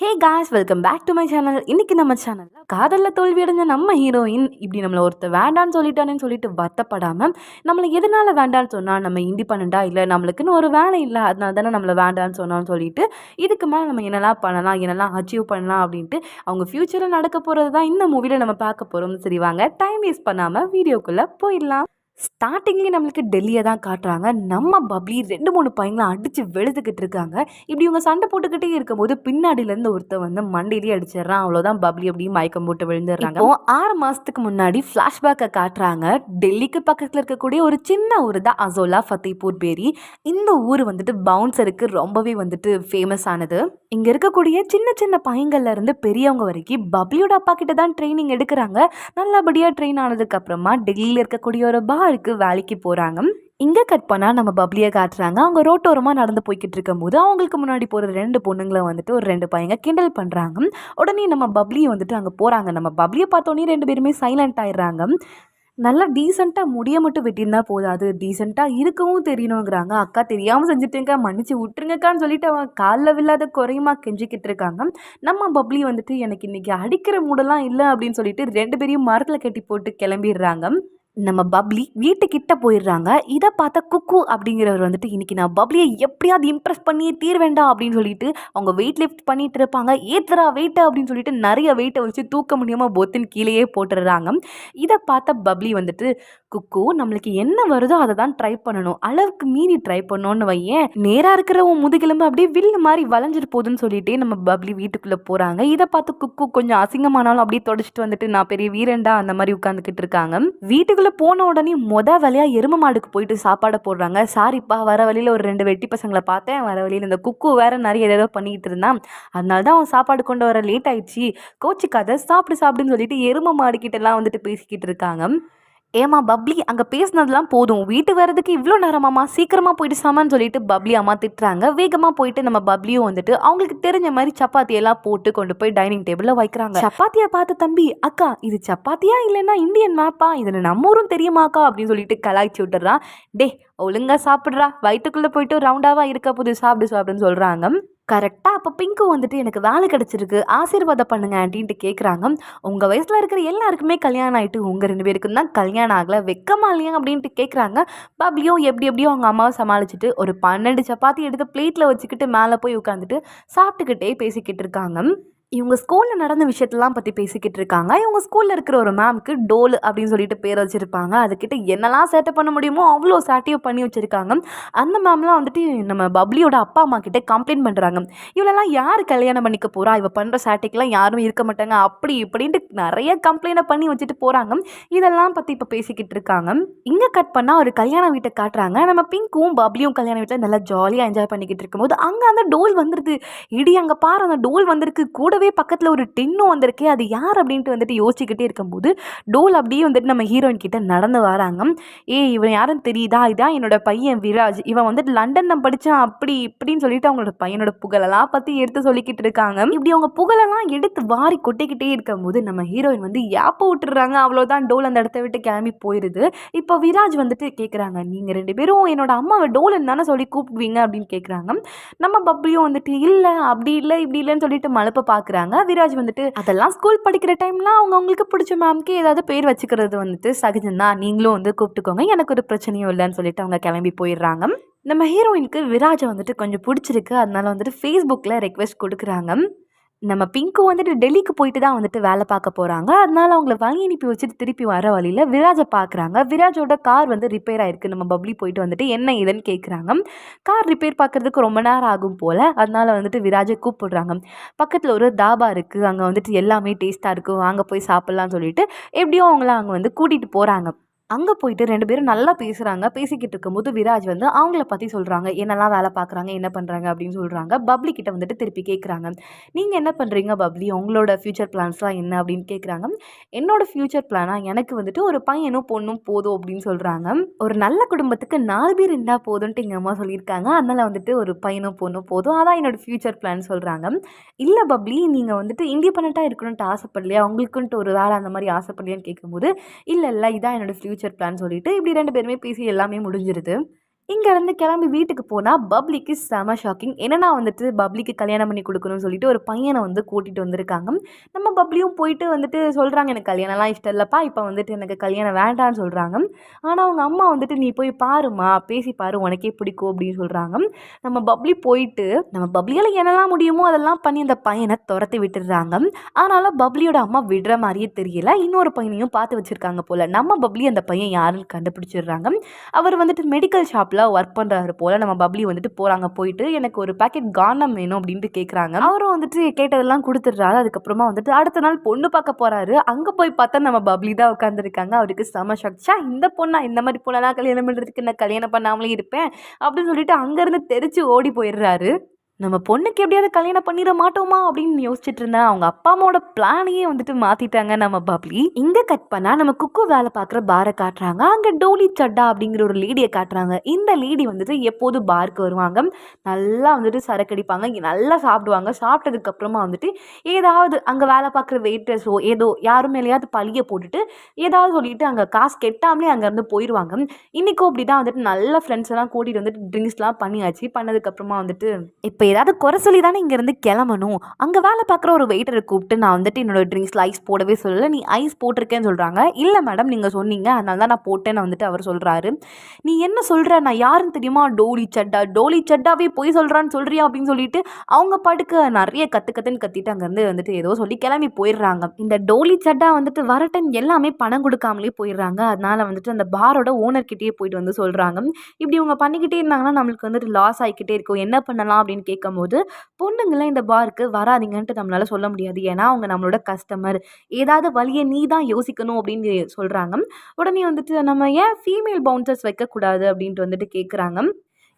Hey guys welcome back to my channel இன்னைக்கு நம்ம சேனலில் காதலில் தோல்வி அடைஞ்ச நம்ம ஹீரோயின் இப்படி நம்மளை ஒருத்தர் வேண்டான்னு சொல்லிட்டானேன்னு சொல்லிட்டு வருத்தப்படாமல் நம்மளை எதனால வேண்டான்னு சொன்னால் நம்ம இண்டிபெண்ட்டாக இல்லை நம்மளுக்குன்னு ஒரு வேலை இல்லை அதனால தானே நம்மளை வேண்டான்னு சொன்னான்னு சொல்லிட்டு இதுக்கு மேலே நம்ம என்னெல்லாம் பண்ணலாம் என்னெல்லாம் அச்சீவ் பண்ணலாம் அப்படின்ட்டு அவங்க ஃப்யூச்சரில் நடக்க போகிறது தான் இந்த மூவியில் நம்ம பார்க்க போகிறோம் சரி வாங்க டைம் வேஸ்ட் பண்ணாமல் வீடியோக்குள்ளே போயிடலாம். ஸ்டார்டிங்லேயே நம்மளுக்கு டெல்லியை தான் காட்டுறாங்க. நம்ம பப்ளி ரெண்டு மூணு பையங்களை அடித்து வெளுத்துக்கிட்டு இருக்காங்க. இப்படி இவங்க சண்டை போட்டுக்கிட்டே இருக்கும்போது பின்னாடியிலேருந்து ஒருத்தன் வந்து மண்டையிலேயே அடிச்சிடுறான். அவ்வளோதான் பப்ளி அப்படியே மயக்கம் போட்டு விழுந்துடுறாங்க. ஆறு மாதத்துக்கு முன்னாடி ஃப்ளாஷ்பேக்கை காட்டுறாங்க. டெல்லிக்கு பக்கத்தில் இருக்கக்கூடிய ஒரு சின்ன ஊர் தான் அசோலா ஃபத்தேபூர் பேரி. இந்த ஊர் வந்துட்டு பவுன்சருக்கு ரொம்பவே வந்துட்டு ஃபேமஸ் ஆனது. இங்கே இருக்கக்கூடிய சின்ன சின்ன பையங்கள்ல இருந்து பெரியவங்க வரைக்கும் பப்ளியோட அப்பா கிட்ட தான் ட்ரைனிங் எடுக்கிறாங்க. நல்லபடியாக ட்ரெயின் ஆனதுக்கு அப்புறமா டெல்லியில் இருக்கக்கூடிய ஒரு பாருக்கு வேலைக்கு போகிறாங்க இங்கே கட் பண்ணால் நம்ம பப்ளியை காட்டுறாங்க. அவங்க ரோட்டோரமாக நடந்து போய்கிட்டு இருக்கும்போது அவங்களுக்கு முன்னாடி போகிற ரெண்டு பொண்ணுங்களை வந்துட்டு ஒரு ரெண்டு பையங்க கிண்டல் பண்ணுறாங்க உடனே நம்ம பப்ளியை வந்துட்டு அங்கே போகிறாங்க நம்ம பப்ளியை பார்த்தோன்னே ரெண்டு பேருமே சைலண்ட் ஆயிடுறாங்க. நல்லா டீசெண்டாக முடிய மட்டும் வெட்டியிருந்தா போதாது டீசெண்டாக இருக்கவும் தெரியணுங்கிறாங்க. அக்கா தெரியாமல் செஞ்சுட்டேங்க. மன்னிச்சு விட்டுருங்கக்கான்னு சொல்லிட்டு அவன் காலில் வில்லாத குறையுமா கெஞ்சிக்கிட்டு இருக்காங்க. நம்ம பப்ளி வந்துட்டு எனக்கு இன்றைக்கி அடிக்கிற மூடெல்லாம் இல்லை அப்படின்னு சொல்லிட்டு ரெண்டு பேரையும் மரத்தில் கட்டி போட்டு கிளம்பிடுறாங்க. நம்ம பப்ளி வீட்டுக்கிட்ட போயிடுறாங்க. இதை பார்த்தா குக்கு அப்படிங்கிறவர் வந்துட்டு இன்னைக்கு நான் பப்ளியை எப்படியாவது இம்ப்ரெஸ் பண்ணியே தீர்வேண்டா அப்படின்னு சொல்லிட்டு அவங்க வெயிட் லிஃப்ட் பண்ணிட்டு இருப்பாங்க. ஏத்துறா வெயிட் அப்படின்னு சொல்லிட்டு நிறைய வெயிட்டை வச்சு தூக்க முடியாமல் போத்தின் கீழேயே போட்டுடுறாங்க. இதை பார்த்த பப்ளி வந்துட்டு குக்கு நம்மளுக்கு என்ன வருதோ அதை தான் ட்ரை பண்ணணும். அளவுக்கு மீறி ட்ரை பண்ணோன்னு வையேன். நேராக இருக்கிற உன் முதுகெலும்பு அப்படியே வில்லு மாதிரி வளைஞ்சிட்டு போகுதுன்னு சொல்லிட்டு நம்ம பப்ளி வீட்டுக்குள்ளே போகிறாங்க இதை பார்த்து குக்கு கொஞ்சம் அசிங்கமானாலும் அப்படியே தொடச்சிட்டு வந்துட்டு நான் பெரிய வீரண்டா அந்த மாதிரி உட்காந்துக்கிட்டு இருக்காங்க. வீட்டுக்குள்ளே போன உடனே மொத வழியாக எரும மாடுக்கு போயிட்டு சாப்பாடை போடுறாங்க. சாரிப்பா வர வழியில் ஒரு ரெண்டு வெட்டி பசங்களை பார்த்தேன். வர வழியில் இந்த குக்கு வேற நிறைய ஏதோ பண்ணிக்கிட்டு இருந்தான். அதனால தான் அவன் சாப்பாடு கொண்டு வர லேட் ஆயிடுச்சு. கோச்சிக்காத சாப்பிடு சாப்பிடுன்னு சொல்லிட்டு எரும மாடுக்கிட்டலாம் வந்துட்டு பேசிக்கிட்டு இருக்காங்க. ஏமா பப்ளி அங்கே பேசினதுலாம் போதும். வீட்டு வரதுக்கு இவ்வளோ நேரமாம்மா? சீக்கிரமாக போயிட்டு சாமான்னு சொல்லிட்டு பப்ளி அம்மா திட்டுறாங்க. வேகமாக போயிட்டு நம்ம பப்ளியும் வந்துட்டு அவங்களுக்கு தெரிஞ்ச மாதிரி சப்பாத்தி எல்லாம் போட்டு கொண்டு போய் டைனிங் டேபிளில் வைக்கிறாங்க. சப்பாத்தியை பார்த்து தம்பி அக்கா இது சப்பாத்தியா இல்லைன்னா இந்தியன் மேப்பா? இதில் நம்ம ஊரும் தெரியுமாக்கா? அப்படின்னு சொல்லிட்டு கலாய்ச்சி விட்டுறான் டே ஒழுங்கா சாப்பிட்றா. வயிற்றுக்குள்ளே போயிட்டு ரவுண்டாவாக இருக்க போது சாப்பிடு சாப்பிடுன்னு சொல்கிறாங்க கரெக்டாக அப்போ பிங்க்கு வந்துட்டு எனக்கு வேலை கிடச்சிருக்கு. ஆசீர்வாதம் பண்ணுங்க அப்படின்ட்டு கேட்குறாங்க உங்கள் வயசில் இருக்கிற எல்லாருக்குமே கல்யாணம் ஆகிட்டு உங்கள் ரெண்டு பேருக்கும் தான் கல்யாணம் ஆகலை. வெக்கமா இல்லையா அப்படின்ட்டு கேட்குறாங்க பப்ளியும் எப்படி எப்படியோ அவங்க அம்மாவை சமாளிச்சுட்டு ஒரு பன்னெண்டு சப்பாத்தி எடுத்து பிளேட்டில் வச்சுக்கிட்டு மேலே போய் உட்காந்துட்டு சாப்பிட்டுக்கிட்டே பேசிக்கிட்டு இருக்காங்க. இவங்க ஸ்கூலில் நடந்த விஷயத்தெல்லாம் பற்றி பேசிக்கிட்டு இருக்காங்க. இவங்க ஸ்கூலில் இருக்கிற ஒரு மேம்க்கு டோல் அப்படின்னு சொல்லிட்டு பேர் வச்சுருப்பாங்க. அதுக்கிட்ட என்னெல்லாம் சேட்டை பண்ண முடியுமோ அவ்வளோ சேட்டையும் பண்ணி வச்சுருக்காங்க. அந்த மேம்லாம் வந்துட்டு நம்ம பப்ளியோட அப்பா அம்மா கிட்ட கம்ப்ளைண்ட் பண்ணுறாங்க இவளெல்லாம் யார் கல்யாணம் பண்ணிக்க போகிறா இவள் பண்ணுற சேட்டைக்கெல்லாம் யாரும் இருக்க மாட்டாங்க. அப்படி இப்படின்ட்டு நிறைய கம்ப்ளைண்ட்டை பண்ணி வச்சுட்டு போகிறாங்க இதெல்லாம் பற்றி இப்போ பேசிக்கிட்டு இருக்காங்க. இங்கே கட் பண்ணால் ஒரு கல்யாண வீட்டை காட்டுறாங்க. நம்ம பிங்க்கும் பப்ளியும் கல்யாண வீட்டில் நல்லா ஜாலியாக என்ஜாய் பண்ணிக்கிட்டு இருக்கும்போது அங்கே அந்த டோல் வந்துடுது இடி அங்கே பாரு அந்த டோல் வந்திருக்கு. கூட கூடவே பக்கத்தில் ஒரு டின்னும் வந்திருக்கே அது யார் அப்படின்ட்டு வந்துட்டு யோசிச்சுக்கிட்டே இருக்கும்போது டோல் அப்படியே வந்துட்டு நம்ம ஹீரோயின் கிட்ட நடந்து வராங்க. ஏய் இவன் யாரும் தெரியுதா? இதான் என்னோட பையன் விராஜ். இவன் வந்துட்டு லண்டனில் படித்தான் அப்படி இப்படின்னு சொல்லிட்டு அவங்களோட பையனோட புகழெல்லாம் பற்றி எடுத்து சொல்லிக்கிட்டு இருக்காங்க. இப்படி அவங்க புகழெல்லாம் எடுத்து வாரி கொட்டிக்கிட்டே இருக்கும்போது நம்ம ஹீரோயின் வந்து ஏப்ப விட்டுறாங்க அவ்வளோதான் டோல் அந்த இடத்த விட்டு கிளம்பி போயிடுது இப்போ விராஜ் வந்துட்டு கேட்குறாங்க நீங்கள் ரெண்டு பேரும் என்னோட அம்மாவை டோலன் தானே சொல்லி கூப்பிடுவீங்க? அப்படின்னு கேட்குறாங்க நம்ம பப்ளியும் வந்துட்டு இல்லை அப்படி இல்லை இப்படி இல்லைன்னு சொல்லிட்டு மழுப்ப பார்க்குறாங்க. விராஜ் வந்துட்டு அதெல்லாம் ஸ்கூல் படிக்கிற டைம்லாம் அவங்க அவங்களுக்கு பிடிச்ச மேம்க்கு ஏதாவது பேர் வச்சுக்கிறது வந்துட்டு சகஜம்தான். நீங்களும் வந்து கூப்பிட்டுக்கோங்க. எனக்கு ஒரு பிரச்சனையும் இல்லைன்னு சொல்லிட்டு அவங்க கிளம்பி போயிடுறாங்க. நம்ம ஹீரோயினுக்கு விராஜை வந்துட்டு கொஞ்சம் பிடிச்சிருக்கு. அதனால வந்துட்டு ஃபேஸ்புக்கில் ரெக்வெஸ்ட் கொடுக்குறாங்க. நம்ம பிங்க்கு வந்துட்டு டெல்லிக்கு போயிட்டு தான் வந்துட்டு வேலை பார்க்க போகிறாங்க அதனால அவங்கள வாங்கி அனுப்பி வச்சுட்டு திருப்பி வர வழியில் விராஜை பார்க்குறாங்க. விராஜோட கார் வந்து ரிப்பேர் ஆயிருக்கு. நம்ம பப்ளி போயிட்டு வந்துட்டு என்ன ஏதுன்னு கேட்குறாங்க கார் ரிப்பேர் பார்க்குறதுக்கு ரொம்ப நேரம் ஆகும் போல். அதனால வந்துட்டு விராஜை கூப்பிடுறாங்க. பக்கத்தில் ஒரு தாபா இருக்குது அங்கே வந்துட்டு எல்லாமே டேஸ்ட்டாக இருக்கும் வாங்க போய் சாப்பிட்லான்னு சொல்லிட்டு எப்படியோ அவங்கள அங்கே வந்து கூட்டிகிட்டு போகிறாங்க அங்கே போயிட்டு ரெண்டு பேரும் நல்லா பேசுகிறாங்க பேசிக்கிட்டு இருக்கும்போது விராஜ் வந்து அவங்கள பற்றி சொல்கிறாங்க என்னெல்லாம் வேலை பார்க்குறாங்க என்ன பண்ணுறாங்க அப்படின்னு சொல்கிறாங்க பப்ளி கிட்ட வந்துட்டு திருப்பி கேட்குறாங்க நீங்கள் என்ன பண்ணுறீங்க பப்ளி? உங்களோட ஃப்யூச்சர் பிளான்ஸ்லாம் என்ன அப்படின்னு கேட்குறாங்க என்னோட ஃப்யூச்சர் பிளானாக எனக்கு வந்துட்டு ஒரு பையனும் பொண்ணும் போதும் அப்படின்னு சொல்கிறாங்க ஒரு நல்ல குடும்பத்துக்கு நாலு பேர் இருந்தால் போதும்ன்ட்டு எங்கள் அம்மா சொல்லியிருக்காங்க. அதனால் வந்துட்டு ஒரு பையனும் பொண்ணும் போதும். அதான் என்னோடய ஃப்யூச்சர் பிளான் சொல்கிறாங்க இல்லை பப்ளி நீங்கள் வந்துட்டு இண்டிபெண்ட்டாக இருக்கணும்ன்ட்டு ஆசைப்படலையா? உங்களுக்குன்ட்டு ஒரு வேலை அந்த மாதிரி ஆசைப்படலையான்னு கேட்கும்போது இல்லை இல்லை இதான் என்னோடய ஃப்யூச்சர் பிளான் சொல்லிட்டு இப்படி ரெண்டு பேருமே பேசி எல்லாமே முடிஞ்சிருது. இங்கேருந்து கிளம்பி வீட்டுக்கு போனால் பப்ளிக்கு செம ஷாக்கிங். என்னன்னா வந்துட்டு பப்ளிக்கு கல்யாணம் பண்ணி கொடுக்கணும்னு சொல்லிட்டு ஒரு பையனை வந்து கூட்டிகிட்டு வந்திருக்காங்க. நம்ம பப்ளியும் போயிட்டு வந்துட்டு சொல்கிறாங்க எனக்கு கல்யாணம்லாம் இஷ்டம் இல்லைப்பா இப்போ வந்துட்டு எனக்கு கல்யாணம் வேண்டாம்னு சொல்கிறாங்க ஆனால் அவங்க அம்மா வந்துட்டு நீ போய் பாருமா பேசி பாரு உனக்கே பிடிக்கும் அப்படின்னு சொல்கிறாங்க நம்ம பப்ளி போயிட்டு நம்ம பப்ளியால் என்னெல்லாம் முடியுமோ அதெல்லாம் பண்ணி அந்த பையனை துரத்தி விட்டுடுறாங்க. அதனால் பப்ளியோட அம்மா விடுற மாதிரியே தெரியல. இன்னொரு பையனையும் பார்த்து வச்சுருக்காங்க போல். நம்ம பப்ளி அந்த பையன் யாருன்னு கண்டுபிடிச்சிடுறாங்க. அவர் வந்துட்டு மெடிக்கல் ஷாப்பில் ஒர்க் பண்ணுறாரு போல். நம்ம பப்ளி வந்துட்டு போகிறாங்க போயிட்டு எனக்கு ஒரு பேக்கெட் கானம் வேணும் அப்படின்ட்டு கேட்குறாங்க அவரும் வந்துட்டு கேட்டதெல்லாம் கொடுத்துட்றாரு. அதுக்கப்புறமா வந்துட்டு அடுத்த நாள் பொண்ணு பார்க்க போகிறாரு அங்கே போய் பார்த்தா நம்ம பப்ளி தான் உட்காந்துருக்காங்க அவருக்கு செம ஷக்ஷா இந்த பொண்ணா இந்த மாதிரி பொண்ணெல்லாம் கல்யாணம் பண்ணுறதுக்கு நான் கல்யாணம் பண்ணாமலே இருப்பேன் அப்படின்னு சொல்லிட்டு அங்கேருந்து தெரிச்சு ஓடி போயிடுறாரு. நம்ம பொண்ணுக்கு எப்படியாவது கல்யாணம் பண்ணிட மாட்டோமா அப்படின்னு யோசிச்சுட்டு இருந்தேன் அவங்க அப்பா அம்மாவோட பிளானையே வந்துட்டு மாற்றிட்டாங்க நம்ம பப்ளி. இங்கே கட் பண்ணால் நம்ம குக்கு வேலை பார்க்குற பாரை காட்டுறாங்க. அங்கே டோலி சட்டா அப்படிங்கிற ஒரு லேடியை காட்டுறாங்க. இந்த லேடி வந்துட்டு எப்போது பார்க்கு வருவாங்க. நல்லா வந்துட்டு சரக்கடிப்பாங்க. நல்லா சாப்பிடுவாங்க. சாப்பிட்டதுக்கப்புறமா வந்துட்டு ஏதாவது அங்கே வேலை பார்க்குற வெயிட்டர்ஸோ ஏதோ யாரும் மேலேயாவது பழிய போட்டுட்டு ஏதாவது சொல்லிட்டு அங்கே காசு கெட்டாமலே அங்கேருந்து போயிடுவாங்க இன்றைக்கும் அப்படி தான் வந்துட்டு நல்ல ஃப்ரெண்ட்ஸ் எல்லாம் கூட்டிகிட்டு வந்துட்டு ட்ரிங்க்ஸ்லாம் பண்ணியாச்சு. பண்ணதுக்கப்புறமா வந்துட்டு இப்போ ஏதாவது குறை சொல்லி தானே இங்கேருந்து கிளம்பணும். அங்கே வேலை பார்க்குற ஒரு வெயிட்டரை கூப்பிட்டு நான் வந்துட்டு என்னோட ட்ரிங்க்ஸில் ஐஸ் போடவே சொல்லலை. நீ ஐஸ் போட்டிருக்கேன்னு சொல்கிறாங்க இல்லை மேடம் நீங்கள் சொன்னீங்க. அதனால தான் நான் போட்டேன்னு வந்துட்டு அவர் சொல்கிறாரு நீ என்ன சொல்கிற நான் யாருன்னு தெரியுமா? டோலி சட்டா. டோலி சட்டாவே போய் சொல்கிறான்னு சொல்கிறியா அப்படின்னு சொல்லிட்டு அவங்க பாட்டுக்கு நிறைய கற்று கற்றுன்னு கத்திட்டு அங்கேருந்து வந்துட்டு ஏதோ சொல்லி கிளம்பி போயிடுறாங்க. இந்த டோலி சட்டா வந்துட்டு வரட்டன் எல்லாமே பணம் கொடுக்காமலே போயிடுறாங்க. அதனால வந்துட்டு அந்த பாரோட ஓனர்கிட்டயே போயிட்டு வந்து சொல்கிறாங்க இப்படி இவங்க பண்ணிக்கிட்டே இருந்தாங்கன்னா நம்மளுக்கு வந்துட்டு லாஸ் ஆகிக்கிட்டே இருக்கும். என்ன பண்ணலாம் அப்படின்னு கேட்கும்போது பொண்ணுங்களாம் இந்த பாருக்கு வராதீங்கன்ட்டு நம்மளால் சொல்ல முடியாது. ஏன்னா அவங்க நம்மளோட கஸ்டமர் ஏதாவது வழியை நீ தான் யோசிக்கணும் அப்படின்னு சொல்கிறாங்க உடனே வந்துட்டு நம்ம ஏன் ஃபீமேல் பவுன்சர்ஸ் வைக்கக்கூடாது? அப்படின்ட்டு வந்துட்டு கேட்குறாங்க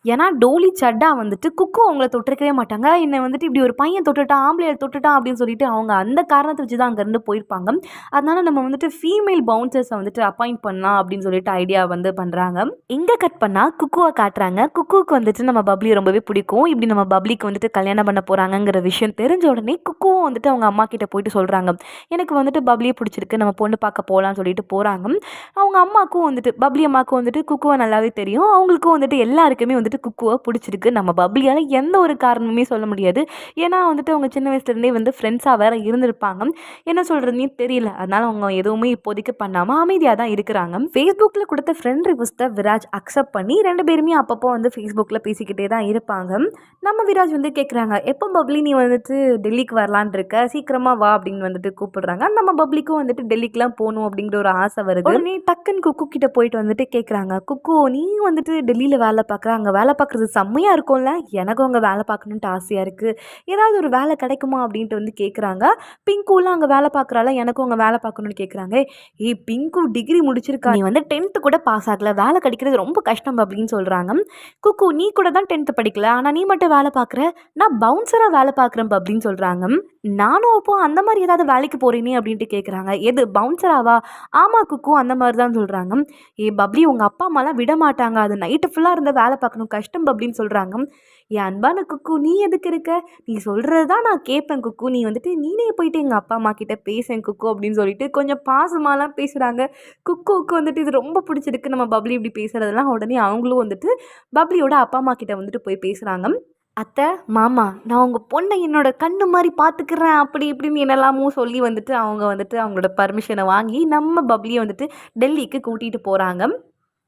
ஏன்னா டோலி சட்டா வந்துட்டு குக்கு அவங்கள தொட்டிருக்கவே மாட்டாங்க. என்னை வந்துட்டு இப்படி ஒரு பையன் தொட்டுட்டான் ஆம்பளையை தொட்டுட்டான் அப்படின்னு சொல்லிட்டு அவங்க அந்த காரணத்தை வச்சு தான் அங்கேருந்து போயிருப்பாங்க. அதனால நம்ம வந்துட்டு ஃபீமேல் பவுன்சர்ஸை வந்துட்டு அப்பாயிண்ட் பண்ணலாம் அப்படின்னு சொல்லிட்டு ஐடியா வந்து பண்ணுறாங்க எங்கே கட் பண்ணால் குக்குவை காட்டுறாங்க. குக்குவுக்கு வந்துட்டு நம்ம பப்ளி ரொம்பவே பிடிக்கும். இப்படி நம்ம பப்ளிக்கு வந்துட்டு கல்யாணம் பண்ண போகிறாங்கங்கிற விஷயம் தெரிஞ்ச உடனே குக்குவும் வந்துட்டு அவங்க அம்மா கிட்ட போயிட்டு சொல்கிறாங்க எனக்கு வந்துட்டு பப்ளியை பிடிச்சிருக்கு. நம்ம பொண்ணு பார்க்க போகலான்னு சொல்லிட்டு போகிறாங்க அவங்க அம்மாவுக்கும் வந்துட்டு பப்ளி அம்மாவுக்கும் வந்துட்டு குக்குவை நல்லாவே தெரியும். அவங்களுக்கும் வந்துட்டு எல்லாருக்குமே வந்துட்டு குக்குவை பிடிச்சிருக்கு. நம்ம பப்ளியால் எந்த ஒரு காரணமுமே சொல்ல முடியாது. ஏன்னா வந்துட்டு அவங்க சின்ன வயசுலேருந்தே வந்து ஃப்ரெண்ட்ஸாக வேற இருந்திருப்பாங்க. என்ன சொல்கிறதுனே தெரியல. அதனால் அவங்க எதுவுமே இப்போதைக்கு பண்ணாமல் அமைதியாக தான் இருக்கிறாங்க. ஃபேஸ்புக்கில் கொடுத்த ஃப்ரெண்ட் ரிக்வஸ்ட்டை விராஜ் அக்செப்ட் பண்ணி ரெண்டு பேருமே அப்பப்போ வந்து ஃபேஸ்புக்கில் பேசிக்கிட்டே தான் இருப்பாங்க. நம்ம விராஜ் வந்து கேட்குறாங்க எப்போ பப்ளி நீ வந்துட்டு டெல்லிக்கு வரலான் இருக்க? சீக்கிரமாக வா அப்படின்னு வந்துட்டு கூப்பிடுறாங்க. நம்ம பப்ளிக்கும் வந்துட்டு டெல்லிக்குலாம் போகணும் அப்படிங்கிற ஒரு ஆசை வருது. உடனே டக்குன்னு குக்கு கிட்ட போயிட்டு வந்துட்டு கேட்குறாங்க குக்கு நீ வந்துட்டு டெல்லியில் வேலை பார்க்குற அங்கே வேலை பார்க்குறது செம்மையாக இருக்கும்ல? எனக்கும் அங்கே வேலை பார்க்கணுன்ட்டு ஆசையாக இருக்குது ஏதாவது ஒரு வேலை கிடைக்குமா அப்படின்ட்டு வந்து கேட்குறாங்க பிங்குலாம் அங்கே வேலை பார்க்குறால எனக்கும் அங்கே வேலை பார்க்கணுன்னு கேட்குறாங்க ஏய் பிங்கு டிகிரி முடிச்சிருக்கா? நீ வந்து டென்த்து கூட பாஸ் ஆகலை. வேலை கிடைக்கிறது ரொம்ப கஷ்டம் அப்படின்னு சொல்கிறாங்க குக்கு நீ கூட தான் டென்த்து படிக்கல. ஆனால் நீ மட்டும் வேலை பார்க்குற? நான் பவுன்சராக வேலை பார்க்குறேன் அப்படின்னு சொல்கிறாங்க நானும் அப்போ அந்த மாதிரி ஏதாவது வேலைக்கு போகிறேனே அப்படின்ட்டு கேட்குறாங்க எது பவுன்சராவா ஆமாம் குக்கு அந்த மாதிரி தான் சொல்கிறாங்க ஏ பப்ளி உங்கள் அப்பா அம்மாலாம் விட மாட்டாங்க அது நைட்டு ஃபுல்லாக இருந்த வேலை பார்க்கணும். கஷ்டம் பப்ளின்னு சொல்கிறாங்க என் அன்பான குக்கு நீ எதுக்கு இருக்க? நீ சொல்கிறது தான் நான் கேட்பேன் குக்கு. நீ வந்துட்டு நீனே போயிட்டு எங்கள் அப்பா அம்மா கிட்டே பேசேன் குக்கு அப்படின்னு சொல்லிட்டு கொஞ்சம் பாசமாலாம் பேசுகிறாங்க குக்குவுக்கு வந்துட்டு இது ரொம்ப பிடிச்சிருக்கு. நம்ம பப்ளி இப்படி பேசுகிறதெல்லாம் உடனே அவங்களும் வந்துட்டு பப்ளியோட அப்பா அம்மா கிட்ட வந்துட்டு போய் பேசுகிறாங்க அத்தை மாமா நான் உங்கள் பொண்ணை என்னோட கண்ணு மாதிரி பார்த்துக்கிறேன் அப்படி இப்படின்னு என்னெல்லாமோ சொல்லி வந்துட்டு அவங்க வந்துட்டு அவங்களோட பர்மிஷனை வாங்கி நம்ம பப்ளியை வந்துட்டு டெல்லிக்கு கூட்டிகிட்டு போகிறாங்க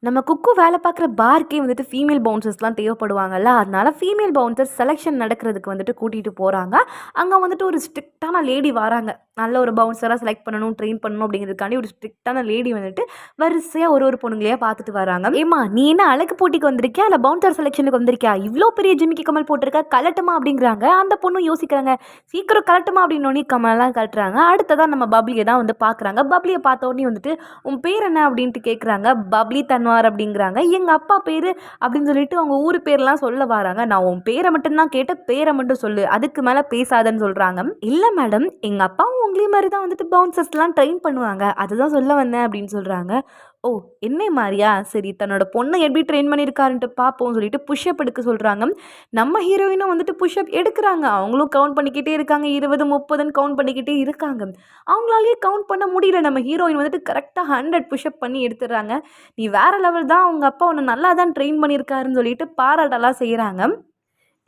நம்ம குக்கு வேலை பார்க்குற பார்க்கே வந்துட்டு ஃபீமேல் பவுன்சர்ஸ்லாம் தேவைப்படுவாங்கல்ல. அதனால ஃபீமேல் பவுன்சர்ஸ் செலெக்ஷன் நடக்கிறதுக்கு வந்துட்டு கூட்டிகிட்டு போகிறாங்க அங்கே வந்துட்டு ஒரு ஸ்ட்ரிக்டான லேடி வராங்க. நல்ல ஒரு பவுன்சராக செலக்ட் பண்ணணும் ட்ரெயின் பண்ணணும் அப்படிங்கிறதுக்காண்டி ஒரு ஸ்ட்ரிக்டான லேடி வந்துட்டு வரிசையாக ஒரு ஒரு பொண்ணுங்களையே பார்த்துட்டு வராங்க. ஏமா நீ என்ன அழகு போட்டிக்கு வந்திருக்கியா? இல்லை பவுன்சர் செலெக்ஷனுக்கு வந்திருக்கியா? இவ்வளோ பெரிய ஜிமிக்கி கமல் போட்டிருக்கா கலட்டுமா அப்படிங்கிறாங்க. அந்த பொண்ணும் யோசிக்கிறாங்க சீக்கிரம் கலட்டுமா அப்படின்னு கமலாம் கலட்டுறாங்க. அடுத்ததான் நம்ம பப்ளியை தான் வந்து பார்க்குறாங்க. பப்ளியை பார்த்த வந்துட்டு உன் பேர் என்ன? அப்படின்ட்டு கேட்குறாங்க பப்ளி குமார் அப்படிங்கிறாங்க. எங்கள் அப்பா பேர் அப்படின்னு சொல்லிட்டு அவங்க ஊர் பேர்லாம் சொல்ல வராங்க. நான் உன் பேரை மட்டும்தான் கேட்ட பேரை மட்டும் சொல்லு. அதுக்கு மேலே பேசாதன்னு சொல்கிறாங்க இல்லை மேடம் எங்கள் அப்பாவும் உங்களே மாதிரி தான் வந்துட்டு பவுன்சர்ஸ்லாம் ட்ரெயின் பண்ணுவாங்க. அதுதான் சொல்ல வந்தேன் அப்படின்னு சொல்கிறாங்க ஓ என்னை மாதிரியா? சரி தன்னோட பொண்ணை எப்படி ட்ரெயின் பண்ணியிருக்காருன்ட்டு பார்ப்போம் சொல்லிட்டு புஷ்அப் எடுக்க சொல்கிறாங்க நம்ம ஹீரோயினும் வந்துட்டு புஷ்அப் எடுக்கிறாங்க. அவங்களும் கவுண்ட் பண்ணிக்கிட்டே இருக்காங்க. இருபது முப்பதுன்னு கவுண்ட் பண்ணிக்கிட்டே இருக்காங்க. அவங்களாலேயே கவுண்ட் பண்ண முடியல. நம்ம ஹீரோயின் வந்துட்டு கரெக்டாக ஹண்ட்ரட் புஷ்அப் பண்ணி எடுத்துடுறாங்க. நீ வேறு லெவல் தான். அவங்க அப்பா உன்னை நல்லா தான் ட்ரெயின் பண்ணியிருக்காருன்னு சொல்லிட்டு பாராட்டெல்லாம் செய்கிறாங்க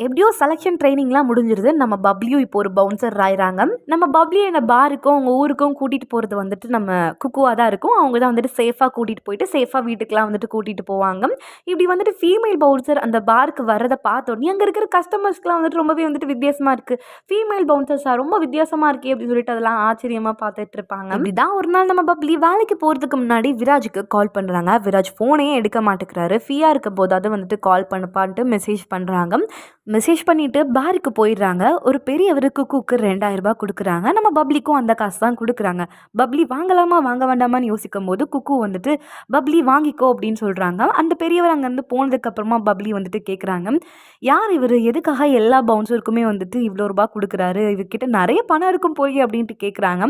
எப்படியோ செலெக்ஷன் ட்ரைனிங்லாம் முடிஞ்சிருது. நம்ம பப்ளியும் இப்போ ஒரு பவுன்சர் ஆயிறாங்க. நம்ம பப்ளியை இந்த பாருக்கும் அவங்க ஊருக்கும் கூட்டிகிட்டு போகிறது வந்துட்டு நம்ம குக்குவாக தான் இருக்கும். அவங்க தான் வந்துட்டு சேஃபாக கூட்டிகிட்டு போயிட்டு சேஃபாக வீட்டுக்கெலாம் வந்துட்டு கூட்டிகிட்டு போவாங்க. இப்படி வந்துட்டு ஃபீமேல் பவுன்சர் அந்த பாருக்கு வர்றதை பார்த்தோன்னே அங்கே இருக்கிற கஸ்டமர்ஸ்க்குலாம் வந்துட்டு ரொம்பவே வந்துட்டு வித்தியாசமாக இருக்குது ஃபீமேல் பவுன்சர்ஸாக ரொம்ப வித்தியாசமாக இருக்கே அப்படின்னு சொல்லிட்டு அதெல்லாம் ஆச்சரியமாக பார்த்துட்டு இருப்பாங்க. இப்படிதான் ஒரு நாள் நம்ம பப்ளி வேலைக்கு போகிறதுக்கு முன்னாடி விராஜுக்கு கால் பண்ணுறாங்க விராஜ் ஃபோனையே எடுக்க மாட்டேங்கிறாரு. ஃப்ரீயாக இருக்க போதாவது வந்துட்டு கால் பண்ணுப்பான்ட்டு மெசேஜ் பண்ணுறாங்க மெசேஜ் பண்ணிவிட்டு பாருக்கு போயிடுறாங்க. ஒரு பெரியவர் குக்கு ரெண்டாயிரம் ரூபாய் கொடுக்குறாங்க. நம்ம பப்ளிக்கும் அந்த காசு தான் கொடுக்குறாங்க. பப்ளி வாங்கலாமா? வாங்க வேண்டாமான்னு யோசிக்கும் போது குக்கு வந்துட்டு பப்ளி வாங்கிக்கோ அப்படின்னு சொல்கிறாங்க அந்த பெரியவர் அங்கேருந்து போனதுக்கப்புறமா பப்ளி வந்துட்டு கேட்குறாங்க யார் இவர்? எதுக்காக எல்லா பவுன்சருக்குமே வந்துட்டு இவ்வளோ ரூபா கொடுக்குறாரு? இவர்கிட்ட நிறைய பணம் இருக்கும் போய் அப்படின்ட்டு கேட்குறாங்க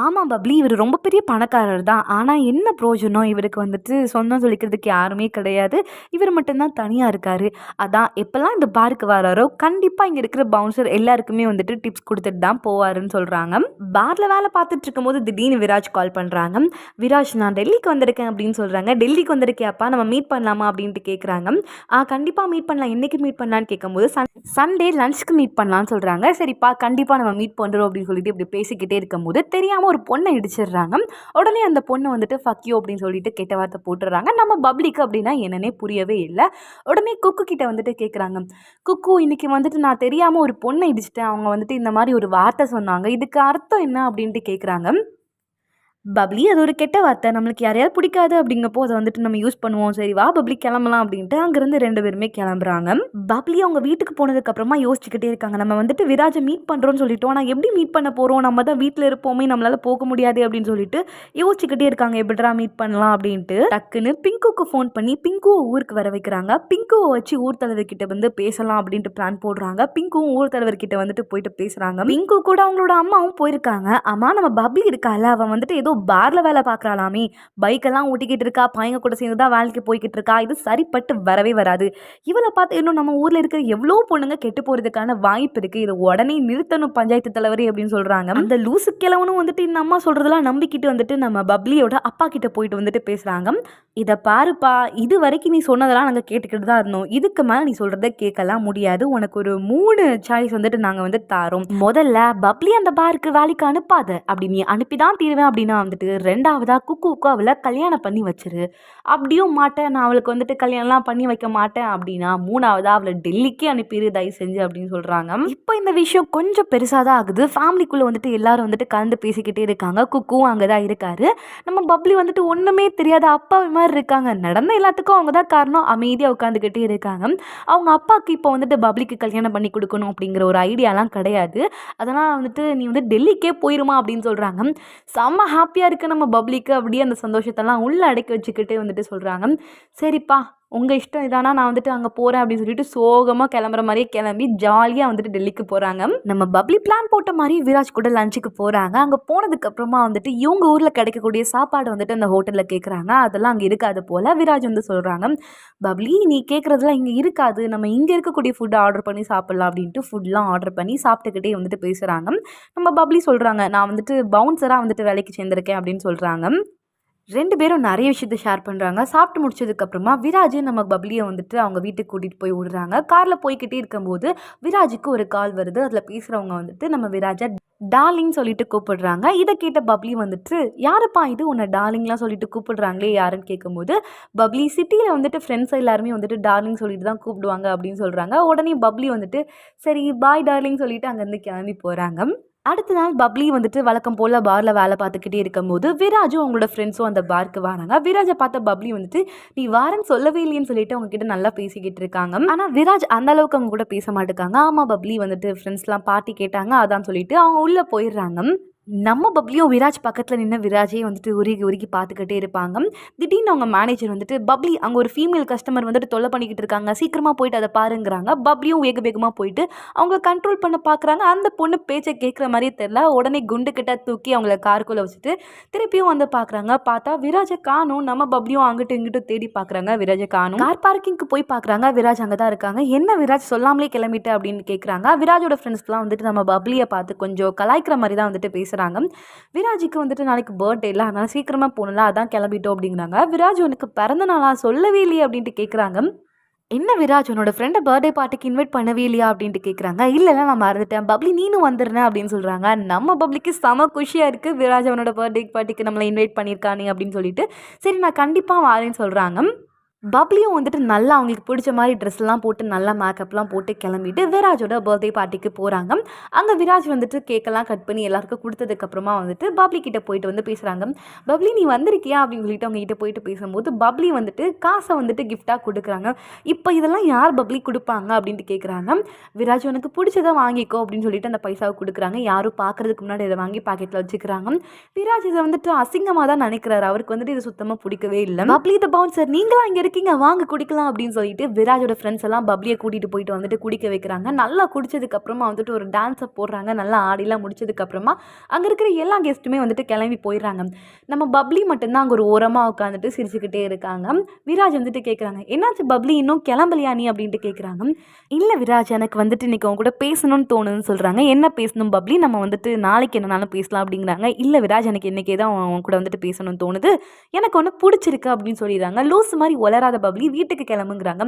ஆமாம் பப்ளி இவர் ரொம்ப பெரிய பணக்காரர் தான். ஆனால் என்ன பிரயோஜனம் இவருக்கு வந்துட்டு சொந்தம் சொல்லிக்கிறதுக்கு யாருமே கிடையாது. இவர் மட்டும்தான் தனியாக இருக்கார். அதான் எப்போல்லாம் இந்த பாருக்கு வராரோ கண்டிப்பாக இங்கே இருக்கிற பவுன்சர் எல்லாருக்குமே வந்துட்டு டிப்ஸ் கொடுத்துட்டு தான் போவாருன்னு சொல்கிறாங்க பாரில் வேலை பார்த்துட்டு இருக்கும்போது திடீர்னு விராஜ் கால் பண்ணுறாங்க விராஜ் நான் டெல்லிக்கு வந்திருக்கேன் அப்படின்னு சொல்கிறாங்க டெல்லிக்கு வந்திருக்கியாப்பா? நம்ம மீட் பண்ணலாமா? அப்படின்ட்டு கேட்குறாங்க ஆ கண்டிப்பாக மீட் பண்ணலாம். என்றைக்கு மீட் பண்ணலான்னு கேட்கும்போது சன் சண்டே லஞ்சுக்கு மீட் பண்ணலான்னு சொல்கிறாங்க சரிப்பா கண்டிப்பாக நம்ம மீட் பண்ணுறோம் அப்படின்னு சொல்லிட்டு இப்படி பேசிக்கிட்டே இருக்கும்போது தெரியாமல் ஒரு பொண்ணை இடிச்சிடுறாங்க. உடனே அந்த பொண்ணு வந்துட்டு ஃபக்யூ அப்படின்னு சொல்லிட்டு கெட்ட வார்த்தை போட்டுடுறாங்க. நம்ம பப்ளிக் அப்படின்னா என்னன்னே புரியவே இல்லை. உடனே குக்கு கிட்ட வந்துட்டு கேட்குறாங்க குக்கு இன்னைக்கு வந்துட்டு நான் தெரியாமல் ஒரு பொண்ணை இடிச்சிட்டேன். அவங்க வந்துட்டு இந்த மாதிரி ஒரு வார்த்தை சொன்னாங்க. இதுக்கு அர்த்தம் என்ன? அப்படின்ட்டு கேட்குறாங்க பப்ளி அது ஒரு கெட்ட வார்த்தை. நம்மளுக்கு யாரையாவது பிடிக்காது அப்படிங்கப்போ அதை வந்துட்டு நம்ம யூஸ் பண்ணுவோம். சரி வா பப்ளி கிளம்பலாம் அப்படின்ட்டு அங்கேருந்து ரெண்டு பேருமே கிளம்புறாங்க. பப்ளி அவங்க வீட்டுக்கு போனதுக்கப்புறமா யோசிச்சுக்கிட்டே இருக்காங்க. நம்ம வந்துட்டு விராஜை மீட் பண்ணுறோன்னு சொல்லிட்டோம். ஆனால் எப்படி மீட் பண்ண போகிறோம் நம்ம தான் வீட்டில் இருப்போமே நம்மளால் போக முடியாது அப்படின்னு சொல்லிட்டு யோசிச்சுக்கிட்டே இருக்காங்க. எப்படிடா மீட் பண்ணலாம் அப்படின்ட்டு. டக்குன்னு பிங்குக்கு ஃபோன் பண்ணி பிங்குவை ஊருக்கு வர வைக்கிறாங்க. பிங்குவை வச்சு ஊர் தலைவர்கிட்ட வந்து பேசலாம் அப்படின்ட்டு பிளான் போடுறாங்க. பிங்குவும் ஊர் தலைவர்கிட்ட வந்துட்டு போயிட்டு பேசுகிறாங்க பிங்கு கூட அவங்களோட அம்மாவும் போயிருக்காங்க. அம்மா நம்ம பப்ளி இருக்கால. அவன் வந்துட்டு ஏதோ பாரில் வேலை பார்க்குறாளாமே. பைக்கெல்லாம் ஓட்டிக்கிட்டு இருக்கா பையங்க கூட சேர்ந்து தான் வேலைக்கு போய்கிட்டு இருக்கா இது சரிப்பட்டு வரவே வராது. இவளை பார்த்து இன்னும் நம்ம ஊரில் இருக்கிற எவ்வளோ பொண்ணுங்க கெட்டு போகிறதுக்கான வாய்ப்பு இருக்குது இதை உடனே நிறுத்தணும் பஞ்சாயத்து தலைவர் அப்படின்னு சொல்கிறாங்க அந்த லூசு கிழவனும் வந்துட்டு இந்த அம்மா சொல்கிறதெல்லாம் நம்பிக்கிட்டு வந்துட்டு நம்ம பப்ளியோட அப்பா கிட்ட போயிட்டு வந்துட்டு பேசுகிறாங்க இதை பாருப்பா இது வரைக்கும் நீ சொன்னதெல்லாம் நாங்கள் கேட்டுக்கிட்டு தான் இருந்தோம். இதுக்கு மேலே நீ சொல்கிறத கேட்கலாம் முடியாது. உனக்கு ஒரு மூணு சாய்ஸ் வந்துட்டு நாங்கள் வந்து தாரோம். முதல்ல பப்ளி அந்த பாருக்கு வேலைக்கு அனுப்பாத. அப்படி நீ அனுப்பி தான் தீருவேன் அப்படின்னா நான் வந்துட்டு ரெண்டாவதாக குக்குவுக்கு அவளை கல்யாணம் பண்ணி வச்சிரு. அப்படியும் மாட்டேன். நான் அவளுக்கு வந்துட்டு கல்யாணம்லாம் பண்ணி வைக்க மாட்டேன் அப்படின்னா மூணாவதாக அவளை டெல்லிக்கே அனுப்பிடு தயவு செஞ்சு அப்படின்னு சொல்கிறாங்க இப்போ இந்த விஷயம் கொஞ்சம் பெருசாக தான் ஆகுது. ஃபேமிலிக்குள்ளே வந்துட்டு எல்லாரும் வந்துட்டு கலந்து பேசிக்கிட்டே இருக்காங்க. குக்கும் அங்கே தான் இருக்காரு. நம்ம பப்ளி வந்துட்டு ஒன்றுமே தெரியாத அப்பா மாதிரி இருக்காங்க. நடந்த எல்லாத்துக்கும் அவங்க தான் காரணம். அமைதியாக உட்காந்துக்கிட்டே இருக்காங்க. அவங்க அப்பாவுக்கு இப்போ வந்துட்டு பப்ளிக்கு கல்யாணம் பண்ணி கொடுக்கணும் அப்படிங்கிற ஒரு ஐடியாலாம் கிடையாது. அதனால் வந்துட்டு நீ வந்து டெல்லிக்கே போயிருமா? அப்படின்னு சொல்கிறாங்க செம்ம ஹாப்பியாக இருக்குது நம்ம பப்ளிக்கு அப்படியே அந்த சந்தோஷத்தெல்லாம் உள்ளே அடக்கி வச்சுக்கிட்டே வந்துட்டு சொல்கிறாங்க சரிப்பா உங்கள் இஷ்டம் இதானா? நான் வந்துட்டு அங்கே போகிறேன் அப்படின்னு சொல்லிட்டு சோகமாக கிளம்புற மாதிரியே கிளம்பி ஜாலியாக வந்துட்டு டெல்லிக்கு போகிறாங்க நம்ம பப்ளி பிளான் போட்ட மாதிரி விராஜ் கூட லஞ்சுக்கு போகிறாங்க அங்கே போனதுக்கப்புறமா வந்துட்டு இவங்க ஊரில் கிடைக்கக்கூடிய சாப்பாடு வந்துட்டு அந்த ஹோட்டலில் கேட்குறாங்க அதெல்லாம் அங்கே இருக்காது போல் விராஜ் வந்து சொல்கிறாங்க பப்ளி நீ கேட்குறதுலாம் இங்கே இருக்காது. நம்ம இங்கே இருக்கக்கூடிய ஃபுட்டை ஆர்டர் பண்ணி சாப்பிட்லாம் அப்படின்ட்டு ஃபுட்லாம் ஆர்டர் பண்ணி சாப்பிட்டுக்கிட்டே வந்துட்டு பேசுகிறாங்க நம்ம பப்ளி சொல்கிறாங்க நான் வந்துட்டு பவுன்சராக வந்துட்டு வேலைக்கு சேர்ந்துருக்கேன் அப்படின்னு சொல்கிறாங்க ரெண்டு பேரும் நிறைய விஷயத்த ஷேர் பண்ணுறாங்க சாப்பிட்டு முடிச்சதுக்கப்புறமா விராஜ் நம்ம பப்ளியை வந்துட்டு அவங்க வீட்டுக்கு கூட்டிகிட்டு போய் விடுறாங்க. காரில் போய்கிட்டே இருக்கும்போது விராஜுக்கு ஒரு கால் வருது. அதில் பேசுகிறவங்க வந்துட்டு நம்ம விராஜை டார்லிங் சொல்லிட்டு கூப்பிடுறாங்க. இதை கேட்ட பப்ளி வந்துட்டு யாருப்பா இது? உன்னை டார்லிங்லாம் சொல்லிட்டு கூப்பிடுறாங்களே யாருன்னு கேட்கும்போது பப்ளி சிட்டியில் வந்துட்டு ஃப்ரெண்ட்ஸ் எல்லாருமே வந்துட்டு டார்லிங் சொல்லிட்டு தான் கூப்பிடுவாங்க அப்படின்னு சொல்கிறாங்க உடனே பப்ளி வந்துட்டு சரி பாய் டார்லிங் சொல்லிட்டு அங்கேருந்து கிளம்பி போகிறாங்க அடுத்த நாள் பப்ளி வந்துட்டு வழக்கம் போல் பாரில் வேலை பார்த்துக்கிட்டே இருக்கும்போது விராஜும் அவங்களோட ஃப்ரெண்ட்ஸும் அந்த பார்க்கு வராங்க. விராஜை பார்த்த பப்ளி வந்துட்டு நீ வாரன்னு சொல்லவே இல்லைன்னு சொல்லிட்டு அவங்க கிட்ட நல்லா பேசிக்கிட்டு இருக்காங்க. ஆனால் விராஜ் அந்த அளவுக்கு அவங்க கூட பேச மாட்டேங்காங்க ஆமாம் பப்ளி வந்துட்டு ஃப்ரெண்ட்ஸ்லாம் பார்ட்டி கேட்டாங்க அதான் சொல்லிட்டு அவங்க உள்ளே போயிடுறாங்க. நம்ம பப்ளியும் விராஜ் பக்கத்தில் நின்று விராஜே வந்துட்டு உருகி உருகி பார்த்துக்கிட்டே இருப்பாங்க. திடீர்னு அவங்க மேனேஜர் வந்துட்டு பப்ளி அங்கே ஒரு ஃபீமேல் கஸ்டமர் வந்துட்டு தொல்லை பண்ணிக்கிட்டு இருக்காங்க. சீக்கிரமாக போயிட்டு அதை பாருங்கிறாங்க. பப்ளியும் வேக வேகமாக போயிட்டு அவங்கள கண்ட்ரோல் பண்ண பார்க்குறாங்க அந்த பொண்ணு பேச்சை கேட்குற மாதிரியே தெரில உடனே குண்டு கிட்ட தூக்கி அவங்கள காருக்குள்ளே வச்சுட்டு திருப்பியும் வந்து பார்க்குறாங்க பார்த்தா விராஜை காணும். நம்ம பப்ளியும் அங்கிட்டு இங்கிட்டு தேடி பார்க்குறாங்க விராஜை காணும். கார் பார்க்கிங்க்கு போய் பார்க்குறாங்க விராஜ் அங்கே தான் இருக்காங்க. என்ன விராஜ்? சொல்லாமலே கிளம்பிட்டு? அப்படின்னு கேட்குறாங்க விராஜோட ஃப்ரெண்ட்ஸ்லாம் வந்துட்டு நம்ம பப்ளியை பார்த்து கொஞ்சம் கலாய்க்கிற மாதிரி தான் வந்துட்டு பேசுகிறாங்க விராஜுக்கு வந்துட்டு நாளைக்கு பர்த்டே இல்லை அதனால் சீக்கிரமாக போகணும்ல அதான் கிளம்பிட்டோம் அப்படிங்கிறாங்க. விராஜ் உனக்கு பிறந்த நாளாக சொல்லவே இல்லையே அப்படின்ட்டு கேட்குறாங்க என்ன விராஜ் உன்னோட ஃப்ரெண்டை பர்த்டே பார்ட்டிக்கு இன்வைட் பண்ணவே இல்லையா அப்படின்ட்டு கேட்குறாங்க இல்லை இல்லை நான் மறந்துட்டேன். பப்ளி நீனும் வந்துடுறேன் அப்படின்னு சொல்கிறாங்க நம்ம பப்ளிக்கு செம குஷியாக இருக்குது விராஜ் அவனோட பர்த்டே பார்ட்டிக்கு நம்மளை இன்வைட் பண்ணியிருக்கானே அப்படின்னு சொல்லிட்டு. சரி நான் கண்டிப்பாக வரேன்னு சொல்கிறாங்க பப்ளியும் வந்துட்டு நல்லா அவங்களுக்கு பிடிச்ச மாதிரி ட்ரெஸ்லாம் போட்டு நல்லா மேக்கப்லாம் போட்டு கிளம்பிட்டு விராஜோட பர்த்டே பார்ட்டிக்கு போகிறாங்க அங்கே விராஜ் வந்துட்டு கேக்கெல்லாம் கட் பண்ணி எல்லாருக்கும் கொடுத்ததுக்கப்புறமா வந்துட்டு பப்ளி கிட்ட போயிட்டு வந்து பேசுகிறாங்க பப்ளி நீ வந்திருக்கியா? அப்படின்னு சொல்லிட்டு அவங்க கிட்ட போயிட்டு பேசும்போது பப்ளி வந்துட்டு காசை வந்துட்டு கிஃப்டாக கொடுக்குறாங்க. இப்போ இதெல்லாம் யார் பப்ளி கொடுப்பாங்க? அப்படின்ட்டு கேட்குறாங்க விராஜ் உனக்கு பிடிச்சதை வாங்கிக்கோ அப்படின்னு சொல்லிட்டு அந்த பைசாவை கொடுக்குறாங்க. யாரும் பார்க்கறதுக்கு முன்னாடி இதை வாங்கி பாக்கெட்டில் வச்சுக்கிறாங்க. விராஜ் இதை வந்துட்டு அசிங்கமாக தான் நினைக்கிறாரு. அவருக்கு வந்துட்டு இது சுத்தமாக பிடிக்கவே இல்லை. பப்ளி த பவுன்சர் நீங்களாம் இங்கே இருக்கீங்க வாங்க குடிக்கலாம் அப்படின்னு சொல்லிட்டு விராஜோட ஃப்ரெண்ட்ஸ் எல்லாம் பப்ளியை கூட்டிகிட்டு போயிட்டு வந்துட்டு குடிக்க வைக்கிறாங்க. நல்லா குடிச்சதுக்கப்புறமா வந்துட்டு ஒரு டான்ஸை போடுறாங்க. நல்லா ஆடிலாம் முடிச்சதுக்கப்புறமா அங்கே இருக்கிற எல்லா கெஸ்ட்டுமே வந்துட்டு கிளம்பி போயிடுறாங்க. நம்ம பப்ளி மட்டும்தான் அங்கே ஒரு ஓரமாக உட்காந்துட்டு சிரிச்சுக்கிட்டே இருக்காங்க. விராஜ் வந்துட்டு கேட்குறாங்க என்னாச்சு பப்ளி இன்னும் கிளம்பலையா நீ? அப்படின்ட்டு கேட்குறாங்க இல்லை விராஜ் எனக்கு வந்துட்டு இன்றைக்கி அவங்க கூட பேசணும்னு தோணுதுன்னு சொல்கிறாங்க என்ன பேசணும் பப்ளி நம்ம வந்துட்டு நாளைக்கு என்னனாலும் பேசலாம் அப்படிங்கிறாங்க. இல்லை விராஜ் எனக்கு இன்றைக்கே தான் அவங்க கூட வந்துட்டு பேசணும்னு தோணுது. எனக்கு ஒன்று பிடிச்சிருக்கு அப்படின்னு சொல்லிடுறாங்க. லூஸ் மாதிரி வளராத பப்ளி வீட்டுக்கு கிளம்புங்கிறாங்க.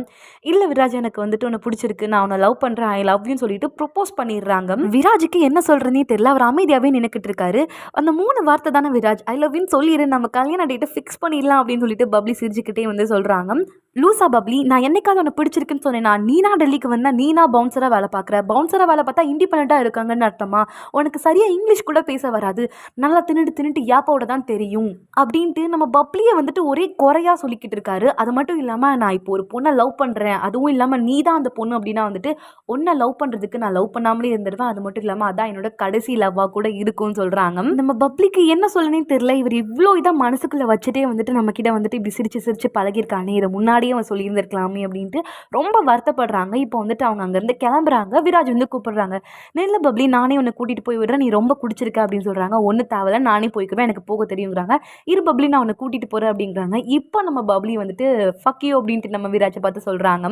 இல்லை விராஜ் எனக்கு வந்துட்டு ஒன்று பிடிச்சிருக்கு. நான் உன்னை லவ் பண்ணுறேன் ஐ லவ்யூன்னு சொல்லிட்டு ப்ரொப்போஸ் பண்ணிடுறாங்க. விராஜுக்கு என்ன சொல்கிறதுனே தெரியல. அவர் அமைதியாகவே நினைக்கிட்டு இருக்காரு. அந்த மூணு வார்த்தை தானே விராஜ் ஐ லவ்யூன்னு சொல்லிடு நம்ம கல்யாண டேட்டை ஃபிக்ஸ் பண்ணிடலாம் அப்படின்னு சொல்லிட்டு பப்ளி சிரிச்சுக்கிட்டே வந்து சொல்கிறாங்க லூசா பப்ளி நான் என்னைக்காவது உன்னை பிடிச்சிருக்குன்னு சொன்னேன்? நான் நீனா டெல்லிக்கு வந்தால் நீனா பவுன்சராக வேலை பார்க்குற. பவுன்சராக வேலை பார்த்தா இண்டிபெண்ட்டாக இருக்காங்கன்னு அர்த்தமா? உனக்கு சரியாக இங்கிலீஷ் கூட பேச வராது. நல்லா தின்னுட்டு தின்னுட்டு யாப்பாவோட தான் தெரியும். அப்படின்ட்டு நம்ம பப்ளியை வந்துட்டு ஒரே குறையாக சொல்லிக்கிட்டு இருக்காரு. அது மட்டும் இல்லாமல் நான் இப்போ ஒரு பொண்ணை லவ் பண்ணுறேன் அதுவும் இல்லாமல் நீ தான் அந்த பொண்ணு அப்படின்னா வந்துட்டு ஒன்றை லவ் பண்ணுறதுக்கு நான் லவ் பண்ணாமலே இருந்துருவேன். அது மட்டும் இல்லாமல் அதான் என்னோட கடைசி லவ்வாக கூட இருக்கும்னு சொல்கிறாங்க நம்ம பப்ளிக்கு என்ன சொல்லணும்னு தெரியல. இவர் இவ்வளோ இதாக மனசுக்குள்ளே வச்சுட்டே வந்துட்டு நம்மக்கிட்ட வந்துட்டு இப்படி சிரிச்சு சிரிச்சு பழகிருக்கானே இதை முன்னாடியே அவன் சொல்லியிருந்திருக்கலாமே அப்படின்ட்டு ரொம்ப வருத்தப்படுறாங்க. இப்போ வந்துட்டு அவங்க அங்கேருந்து கிளம்புறாங்க. விராஜ் வந்து கூப்பிடுறாங்க. நெல்ல பப்ளி நானே உன்னை கூட்டிகிட்டு போய் விடுறேன். நீ ரொம்ப குடிச்சிருக்க அப்படின்னு சொல்கிறாங்க ஒன்று தேவையில்ல. நானே போய்க்குவேன். எனக்கு போக தெரியுங்கிறாங்க இரு பப்ளி நான் உன்னை கூட்டிகிட்டு போகிறேன் அப்படிங்கிறாங்க. இப்போ நம்ம பப்ளி வந்துட்டு ஃபக்கியோ அப்படின்ட்டு நம்ம விராஜை பார்த்து சொல்கிறாங்க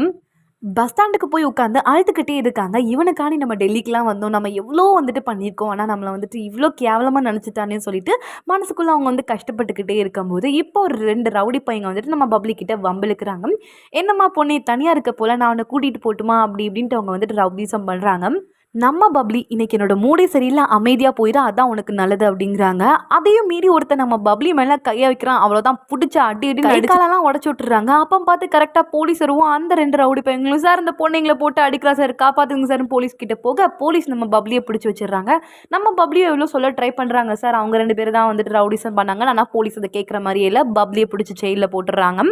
பஸ் ஸ்டாண்டுக்கு போய் உட்காந்து அழுத்துக்கிட்டே இருக்காங்க. இவனுக்காண்டி நம்ம டெல்லிக்கெலாம் வந்தோம். நம்ம எவ்வளோ வந்துட்டு பண்ணியிருக்கோம். ஆனால் நம்மளை வந்துட்டு இவ்வளோ கேவலமாக நினச்சிட்டானே சொல்லிட்டு மனசுக்குள்ளே அவங்க வந்து கஷ்டப்பட்டுக்கிட்டே இருக்கும்போது இப்போ ஒரு ரெண்டு ரவுடி பையங்க வந்துட்டு நம்ம பப்ளிக்கிட்ட வம்பிழுக்கிறாங்க. என்னம்மா பொண்ணு தனியாக இருக்க போல நான் அவனை கூட்டிகிட்டு போட்டுமா? அப்படி இப்படின்ட்டு அவங்க வந்துட்டு ரவுடிசம் பண்ணுறாங்க நம்ம பப்ளி இன்னைக்கு என்னோட மூடே சரியில்லை அமைதியாக போயிடும் அதான் உனக்கு நல்லது அப்படிங்கிறாங்க. அதையும் மீறி ஒருத்தன் நம்ம பப்ளி மேலே கையை வைக்கிறான் அவ்வளோதான் பிடிச்ச அடி அடி கைகாலெல்லாம் உடச்சி விட்டுறாங்க. அப்போ பார்த்து கரெக்டாக போலீஸ் வருவோம் அந்த ரெண்டு ரவுடி பையங்களும் சார் இந்த பொண்ணுங்களை போட்டு அடிக்கிறா சார் காப்பாற்றுங்க சார் போலீஸ் கிட்ட போக போலீஸ் நம்ம பப்ளியை பிடிச்சி வச்சிடுறாங்க. நம்ம பப்ளியை எவ்வளோ சொல்ல ட்ரை பண்ணுறாங்க சார் அவங்க ரெண்டு பேர் தான் வந்துட்டு ரவுடிசம் பண்ணாங்க ஆனால் போலீஸ் அதை கேட்குற மாதிரியே இல்லை பப்ளியை பிடிச்சி ஜெயிலில் போட்டுடுறாங்க.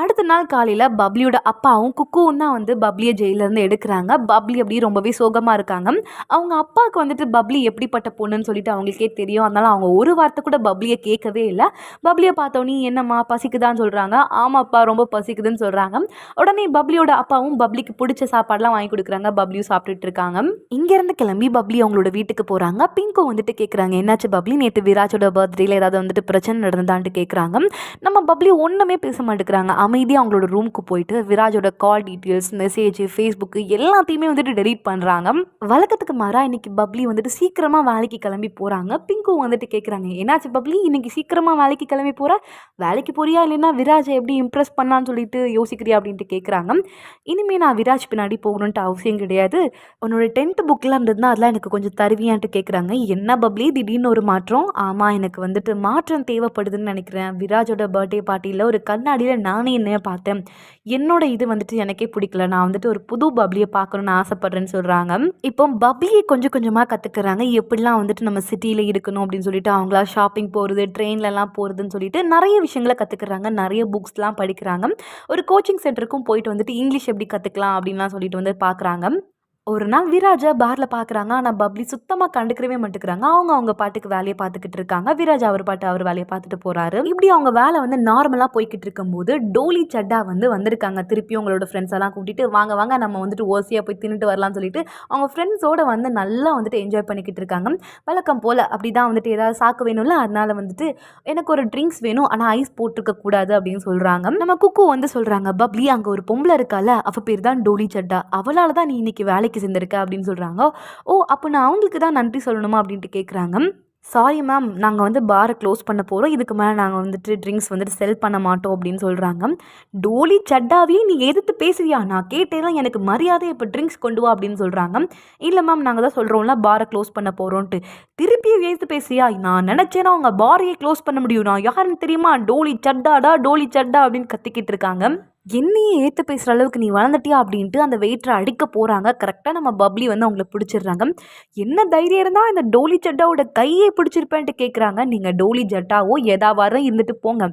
அடுத்த நாள் காலையில் பப்ளியோட அப்பாவும் குக்குவும் தான் வந்து பப்ளியை ஜெயிலேருந்து எடுக்கிறாங்க. பப்ளி அப்படியே ரொம்பவே சோகமாக இருக்காங்க. அவங்க அப்பாவுக்கு வந்துட்டு பப்ளி எப்படிப்பட்ட பொண்ணுன்னு சொல்லிட்டு அவங்களுக்கே தெரியும். அதனால அவங்க ஒரு வார்த்தை கூட பப்ளியை கேட்கவே இல்லை. பப்ளியை பார்த்தோன்னே என்னம்மா பசிக்குதான்னு சொல்கிறாங்க ஆமாப்பா ரொம்ப பசிக்குதுன்னு சொல்கிறாங்க உடனே பப்ளியோட அப்பாவும் பப்ளிக்கு பிடிச்ச சாப்பாடுலாம் வாங்கி கொடுக்குறாங்க. பப்ளியும் சாப்பிட்டுட்டு இருக்காங்க. இங்கேருந்து கிளம்பி பப்ளி அவங்களோட வீட்டுக்கு போகிறாங்க பிங்கு வந்துட்டு கேட்குறாங்க என்னாச்சு பப்ளி நேற்று விராஜோட பர்த்டேயில் ஏதாவது வந்துட்டு பிரச்சனை நடந்ததான்ட்டு கேட்குறாங்க நம்ம பப்ளி ஒன்றுமே பேச மாட்டேங்கிறாங்க. அமைதியாக அவங்களோட ரூமுக்கு போயிட்டு விராஜோட கால் டீட்டெயில்ஸ் மெசேஜ் ஃபேஸ்புக்கு எல்லாத்தையுமே வந்துட்டு டெலீட் பண்ணுறாங்க வழக்கத்துக்கு மாறாக இன்னைக்கு பப்ளி வந்துட்டு சீக்கிரமாக வேலைக்கு கிளம்பி போகிறாங்க பிங்கு வந்துட்டு கேட்குறாங்க என்னாச்சு பப்ளி? இன்னைக்கு சீக்கிரமாக வேலைக்கு கிளம்பி போகிற வேலைக்கு போறியா இல்லைன்னா விராஜை எப்படி இம்ப்ரெஸ் பண்ணான்னு சொல்லிட்டு யோசிக்கிறியா? அப்படின்ட்டு கேட்குறாங்க இனிமேல் நான் விராஜ் பின்னாடி போகணுன்ட்டு அவசியம் கிடையாது. உன்னோட டென்த் புக்கெலாம் இருந்ததுன்னா அதெல்லாம் எனக்கு கொஞ்சம் தருவியான்ட்டு கேட்குறாங்க என்ன பப்ளி? திடீர்னு ஒரு மாற்றம்? ஆமாம் எனக்கு வந்துட்டு மாற்றம் தேவைப்படுதுன்னு நினைக்கிறேன். விராஜோட பர்த்டே பார்ட்டியில் ஒரு கண்ணாடியில் நானே என்னைய பார்த்தேன் என்னோட இது வந்துட்டு எனக்கே பிடிக்கல. நான் வந்துட்டு ஒரு புது பப்ளியை பார்க்கணுன்னு ஆசைப்பட்றேன்னு சொல்கிறாங்க இப்போ பப்ளியை கொஞ்சம் கொஞ்சமாக கற்றுக்குறாங்க எப்படிலாம் வந்துட்டு நம்ம சிட்டியில் இருக்கணும் அப்படின்னு சொல்லிட்டு அவங்களா ஷாப்பிங் போகிறது ட்ரெயின்லலாம் போகிறதுன்னு சொல்லிட்டு நிறைய விஷயங்களை கற்றுக்குறாங்க நிறைய புக்ஸ்லாம் படிக்கிறாங்க. ஒரு கோச்சிங் சென்டருக்கும் போயிட்டு வந்துட்டு இங்கிலீஷ் எப்படி கற்றுக்கலாம் அப்படின்லாம் சொல்லிட்டு வந்து பார்க்குறாங்க ஒரு நாள் விராஜை பாரில் பார்க்குறாங்க ஆனால் பப்ளி சுத்தமாக கண்டுக்கவே மாட்டேங்கிறாங்க. அவங்க அவங்க பாட்டுக்கு வேலையை பார்த்துக்கிட்டு இருக்காங்க. விராஜ் அவர் பாட்டு அவர் வேலையை பார்த்துட்டு போகிறாரு இப்படி அவங்க வேலை வந்து நார்மலாக போய்கிட்டு இருக்கும்போது டோலி சட்டா வந்து வந்திருக்காங்க. திருப்பி உங்களோட ஃப்ரெண்ட்ஸ் எல்லாம் கூட்டிட்டு வாங்க வாங்க நம்ம வந்துட்டு ஓசியாக போய் தின்னுட்டு வரலாம்னு சொல்லிட்டு அவங்க ஃப்ரெண்ட்ஸோட வந்து நல்லா வந்துட்டு என்ஜாய் பண்ணிக்கிட்டு இருக்காங்க. வழக்கம் போல் அப்படி தான் வந்துட்டு ஏதாவது சாக்கு வேணும்ல அதனால வந்துட்டு எனக்கு ஒரு ட்ரிங்க்ஸ் வேணும். ஆனால் ஐஸ் போட்டிருக்க கூடாது அப்படின்னு சொல்கிறாங்க நம்ம குக்கு வந்து சொல்கிறாங்க பப்ளி அங்கே ஒரு பொம்பளை இருக்கால அவ பேர் தான் டோலி சட்டா. அவளால் தான் நீ இன்னைக்கு வேலைக்கு செஞ்சிருக்க அப்படின்னு சொல்கிறாங்க ஓ அப்போ நான் அவங்களுக்கு தான் நன்றி சொல்லணுமா அப்படின்ட்டு கேட்குறாங்க சாரி மேம் நாங்கள் வந்து பாரை க்ளோஸ் பண்ண போகிறோம் இதுக்கு மேலே நாங்கள் வந்துட்டு ட்ரிங்க்ஸ் வந்துட்டு செல் பண்ண மாட்டோம் அப்படின்னு சொல்கிறாங்க டோலி சட்டாவே நீ எதிர்த்து பேசுறியா? நான் கேட்டேன்னா எனக்கு மரியாதை இப்போ ட்ரிங்க்ஸ் கொண்டு வா அப்படின்னு சொல்கிறாங்க இல்லை மேம் நாங்கள் தான் சொல்கிறோம்ல பாரை க்ளோஸ் பண்ண போகிறோன்ட்டு திருப்பியும் எதிர்த்து பேசுறியா? நான் நினச்சேன்னா அவங்க பாரையே க்ளோஸ் பண்ண முடியும் நான் யாருன்னு தெரியுமா? டோலி சட்டாடா டோலி சட்டா அப்படின்னு கத்திக்கிட்டு இருக்காங்க. என்னையே ஏற்று பேசுகிற அளவுக்கு நீ வளர்ந்துட்டியா அப்படின்ட்டு அந்த வெயிட்டரை அடிக்க போகிறாங்க கரெக்டாக நம்ம பப்ளி வந்து அவங்கள பிடிச்சிடுறாங்க. என்ன தைரியம் இருந்தால் இந்த டோலி ஜட்டாவோட கையை பிடிச்சிருப்பேன்ட்டு கேட்குறாங்க நீங்கள் டோலி ஜட்டாவோ எதாவாரம் இருந்துட்டு போங்க.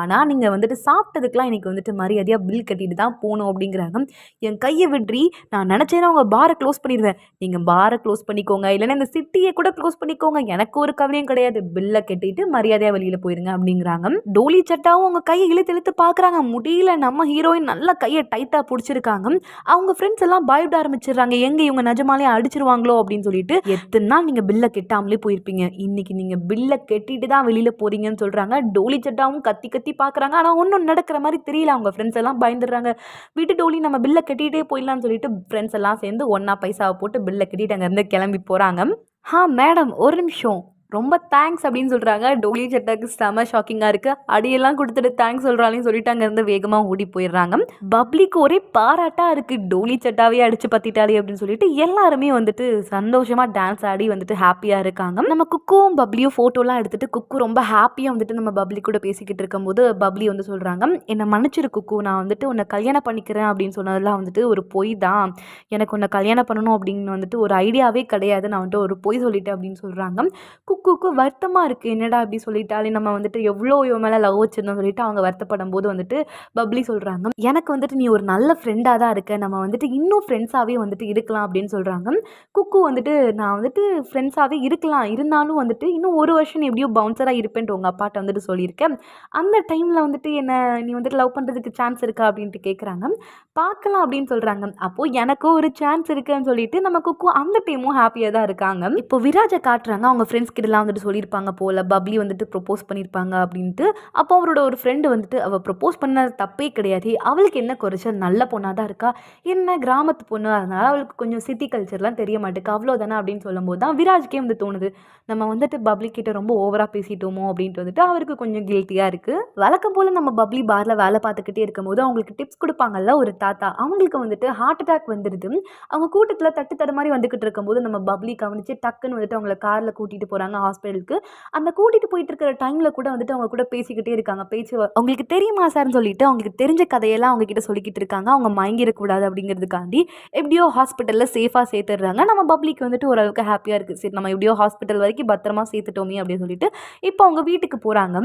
ஆனால் நீங்கள் வந்துட்டு சாப்பிட்டதுக்கெலாம் எனக்கு வந்துட்டு மரியாதையாக பில் கட்டிட்டு தான் போகணும் அப்படிங்கிறாங்க. என் கையை விட்ரி நான் நினச்சேன்னா உங்கள் பாரை க்ளோஸ் பண்ணிடுவேன். நீங்கள் பாரை க்ளோஸ் பண்ணிக்கோங்க. இல்லைன்னா இந்த சிட்டியை கூட க்ளோஸ் பண்ணிக்கோங்க. எனக்கு ஒரு கவலையும் கிடையாது. பில்லை கட்டிட்டு மரியாதையாக வெளியில் போயிருங்க அப்படிங்கிறாங்க. டோலி சட்டாவும் உங்கள் கையை இழுத்து இழுத்து பார்க்குறாங்க முடியல. நம்ம ஹீரோயின் நல்லா கையை டைட்டாக பிடிச்சிருக்காங்க. அவங்க ஃப்ரெண்ட்ஸ் எல்லாம் பயப்பட ஆரம்பிச்சிடுறாங்க. எங்க இவங்க நிஜமாலே அடிச்சிருவாங்களோ அப்படின்னு சொல்லிட்டு எத்தனை நாள் நீங்கள் பில்லை கெட்டாமலே போயிருப்பீங்க? இன்னைக்கு நீங்கள் பில்லை கெட்டிட்டு தான் வெளியில் போறீங்கன்னு சொல்கிறாங்க டோலி சட்டாவும் கத்தி கத்தி பார்க்குறாங்க ஆனால் ஒன்றும் நடக்கிற மாதிரி தெரியல. அவங்க ஃப்ரெண்ட்ஸ் எல்லாம் பயந்துடுறாங்க. வீட்டு டோலி நம்ம பில்லை கட்டிகிட்டே போயிடலாம்னு சொல்லிட்டு ஃப்ரெண்ட்ஸ் எல்லாம் சேர்ந்து ஒன்றா பைசாவை போட்டு பில்லை கட்டிட்டு அங்கேருந்து கிளம்பி போகிறாங்க ஆ மேடம் ஒரு நிமிஷம். ரொம்ப தேங்க்ஸ் அப்படின்னு சொல்கிறாங்க டோலி சட்டாக்கு செம ஷாக்கிங்காக இருக்குது அடியெல்லாம் கொடுத்துட்டு தேங்க்ஸ் சொல்கிறாளையும் சொல்லிட்டு அங்கேருந்து வேகமாக ஓடி போயிடுறாங்க. பப்ளிக்கு ஒரே பாராட்டாக இருக்குது டோலி சட்டாவே அடித்து பற்றிட்டாலே அப்படின்னு சொல்லிட்டு எல்லாருமே வந்துட்டு சந்தோஷமாக டான்ஸ் ஆடி வந்துட்டு ஹாப்பியாக இருக்காங்க. நம்ம குக்கும் பப்ளியும் ஃபோட்டோலாம் எடுத்துகிட்டு குக்கு ரொம்ப ஹாப்பியாக வந்துட்டு நம்ம பப்ளி கூட பேசிக்கிட்டு இருக்கும்போது பப்ளி வந்து சொல்கிறாங்க என்னை மன்னிச்சிரு குக்கு. நான் வந்துட்டு உன்னை கல்யாணம் பண்ணிக்கிறேன் அப்படின்னு சொன்னதெல்லாம் வந்துட்டு ஒரு பொய் தான். எனக்கு உன்னை கல்யாணம் பண்ணணும் அப்படின்னு வந்துட்டு ஒரு ஐடியாவே கிடையாது. நான் வந்துட்டு ஒரு பொய் சொல்லிட்டேன் அப்படின்னு சொல்கிறாங்க குக்குக்கு வருத்தமாக இருக்குது என்னடா அப்படி சொல்லிட்டாலே? நம்ம வந்துட்டு எவ்வளோ இவன் மேலே லவ் வச்சிருந்தோம் சொல்லிட்டு அவங்க வருத்தப்படும் போது வந்துட்டு பப்ளி சொல்கிறாங்க எனக்கு வந்துட்டு நீ ஒரு நல்ல ஃப்ரெண்டாக தான் இருக்க. நம்ம வந்துட்டு இன்னும் ஃப்ரெண்ட்ஸாகவே வந்துட்டு இருக்கலாம் அப்படின்னு சொல்கிறாங்க குக்கு வந்துட்டு நான் வந்துட்டு ஃப்ரெண்ட்ஸாகவே இருக்கலாம். இருந்தாலும் வந்துட்டு இன்னும் ஒரு வருஷம் நீ எப்படியோ பவுன்சராக இருப்பேன்ட்டு உங்கள் அப்பாட்ட வந்துட்டு சொல்லியிருக்கேன். அந்த டைமில் வந்துட்டு என்ன நீ வந்துட்டு லவ் பண்ணுறதுக்கு சான்ஸ் இருக்கா அப்படின்ட்டு கேட்குறாங்க பார்க்கலாம் அப்படின்னு சொல்கிறாங்க அப்போது எனக்கும் ஒரு சான்ஸ் இருக்குன்னு சொல்லிட்டு நம்ம குக்கு அந்த டைமும் ஹாப்பியாக தான் இருக்காங்க. இப்போ விராஜை காட்டுறாங்க. அவங்க ஃப்ரெண்ட்ஸ் இதெல்லாம் வந்துட்டு சொல்லியிருப்பாங்க போல் பப்ளி வந்துட்டு ப்ரொப்போஸ் பண்ணியிருப்பாங்க அப்படின்ட்டு. அப்போ அவரோட ஒரு ஃப்ரெண்டு வந்துட்டு அவள் ப்ரொப்போஸ் பண்ண தப்பே கிடையாது அவளுக்கு என்ன குறைச்சல்? நல்ல பொண்ணாக தான் இருக்கா? என்ன கிராமத்து பொண்ணு? அதனால் அவளுக்கு கொஞ்சம் சிட்டி கல்ச்சர்லாம் தெரிய மாட்டேங்குது அவ்வளோதானே அப்படின்னு சொல்லும்போது தான் விராஜ்க்கே வந்து தோணுது. நம்ம வந்துட்டு பப்ளி கிட்ட ரொம்ப ஓவராக பேசிட்டோமோ அப்படின்ட்டு வந்துட்டு அவருக்கு கொஞ்சம் கில்ட்டியாக இருக்குது வழக்கம் போல் நம்ம பப்ளி பாரில் வேலை பார்த்துக்கிட்டே இருக்கும்போது அவங்களுக்கு டிப்ஸ் கொடுப்பாங்கல்ல ஒரு தாத்தா அவங்களுக்கு வந்துட்டு ஹார்ட் அட்டாக் வந்துடுது அவங்க கூட்டத்தில் தட்டு தடு மாதிரி வந்துக்கிட்டு இருக்கும்போது நம்ம பப்ளி கவனிச்சு டக்குன்னு வந்துட்டு அவங்கள காரில் கூட்டிகிட்டு போகிறாங்க ஹாஸ்பிட்டலுக்கு அந்த கூட்டிகிட்டு போயிட்டு இருக்கிற டைமில் கூட வந்துட்டு அவங்க கூட பேசிக்கிட்டே இருக்காங்க. பேச்சு அவங்களுக்கு தெரியுமா சார்னு சொல்லிட்டு அவங்களுக்கு தெரிஞ்ச கதையெல்லாம் அவங்கக்கிட்ட சொல்லிக்கிட்டு இருக்காங்க. அவங்க மயங்கிடக்கூடாது அப்படிங்கிறதுக்காண்டி எப்படியோ ஹாஸ்பிட்டலில் சேஃபாக சேர்த்துடுறாங்க. நம்ம பப்ளிக் வந்துட்டு ஓரளவுக்கு ஹாப்பியாக இருக்குது சரி நம்ம எப்படியோ ஹாஸ்பிட்டல் வரைக்கும் பத்திரமா சேர்த்துட்டோமே அப்படின்னு சொல்லிட்டு இப்போ அவங்க வீட்டுக்கு போகிறாங்க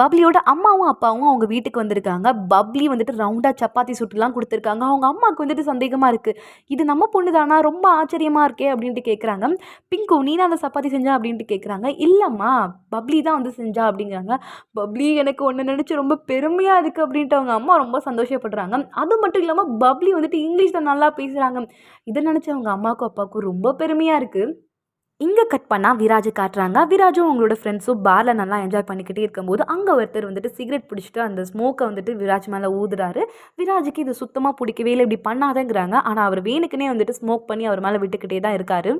பப்ளியோட அம்மாவும் அப்பாவும் அவங்க வீட்டுக்கு வந்திருக்காங்க. பப்ளி வந்துட்டு ரவுண்டாக சப்பாத்தி சுட்டுலாம் கொடுத்துருக்காங்க. அவங்க அம்மாவுக்கு வந்துட்டு சந்தேகமாக இருக்குது இது நம்ம பொண்ணு தானா ரொம்ப ஆச்சரியமாக இருக்கே அப்படின்ட்டு கேட்குறாங்க பிங்கு நீ தான் அந்த சப்பாத்தி செஞ்சா? அப்படின்ட்டு கேட்குறாங்க இல்லைம்மா பப்ளி தான் வந்து செஞ்சா அப்படிங்கிறாங்க. பப்ளி எனக்கு ஒன்று நினச்சி ரொம்ப பெருமையாக இருக்குது அப்படின்ட்டு அவங்க அம்மா ரொம்ப சந்தோஷப்படுறாங்க. அது மட்டும் இல்லாமல் பப்ளி வந்துட்டு இங்கிலீஷில் நல்லா பேசுகிறாங்க இதை நினச்சி அவங்க அம்மாவுக்கும் அப்பாவுக்கும் ரொம்ப பெருமையாக இருக்குது இங்கே கட் பண்ணால் விராஜை காட்டுறாங்க. விராஜும் அவங்களோட ஃப்ரெண்ட்ஸும் பாரில் நல்லா என்ஜாய் பண்ணிக்கிட்டே இருக்கும்போது அங்கே ஒருத்தர் வந்துட்டு சிகரெட் பிடிச்சிட்டு அந்த ஸ்மோக்கை வந்துட்டு விராஜ் மேலே ஊதுறாரு. விராஜுக்கு இது சுத்தமாக பிடிக்கவே இல்லை. இப்படி பண்ணாதேங்கிறாங்க. ஆனால் அவர் வேணுக்குனே வந்துட்டு ஸ்மோக் பண்ணி அவர் மேலே விட்டுக்கிட்டே தான் இருக்காரு.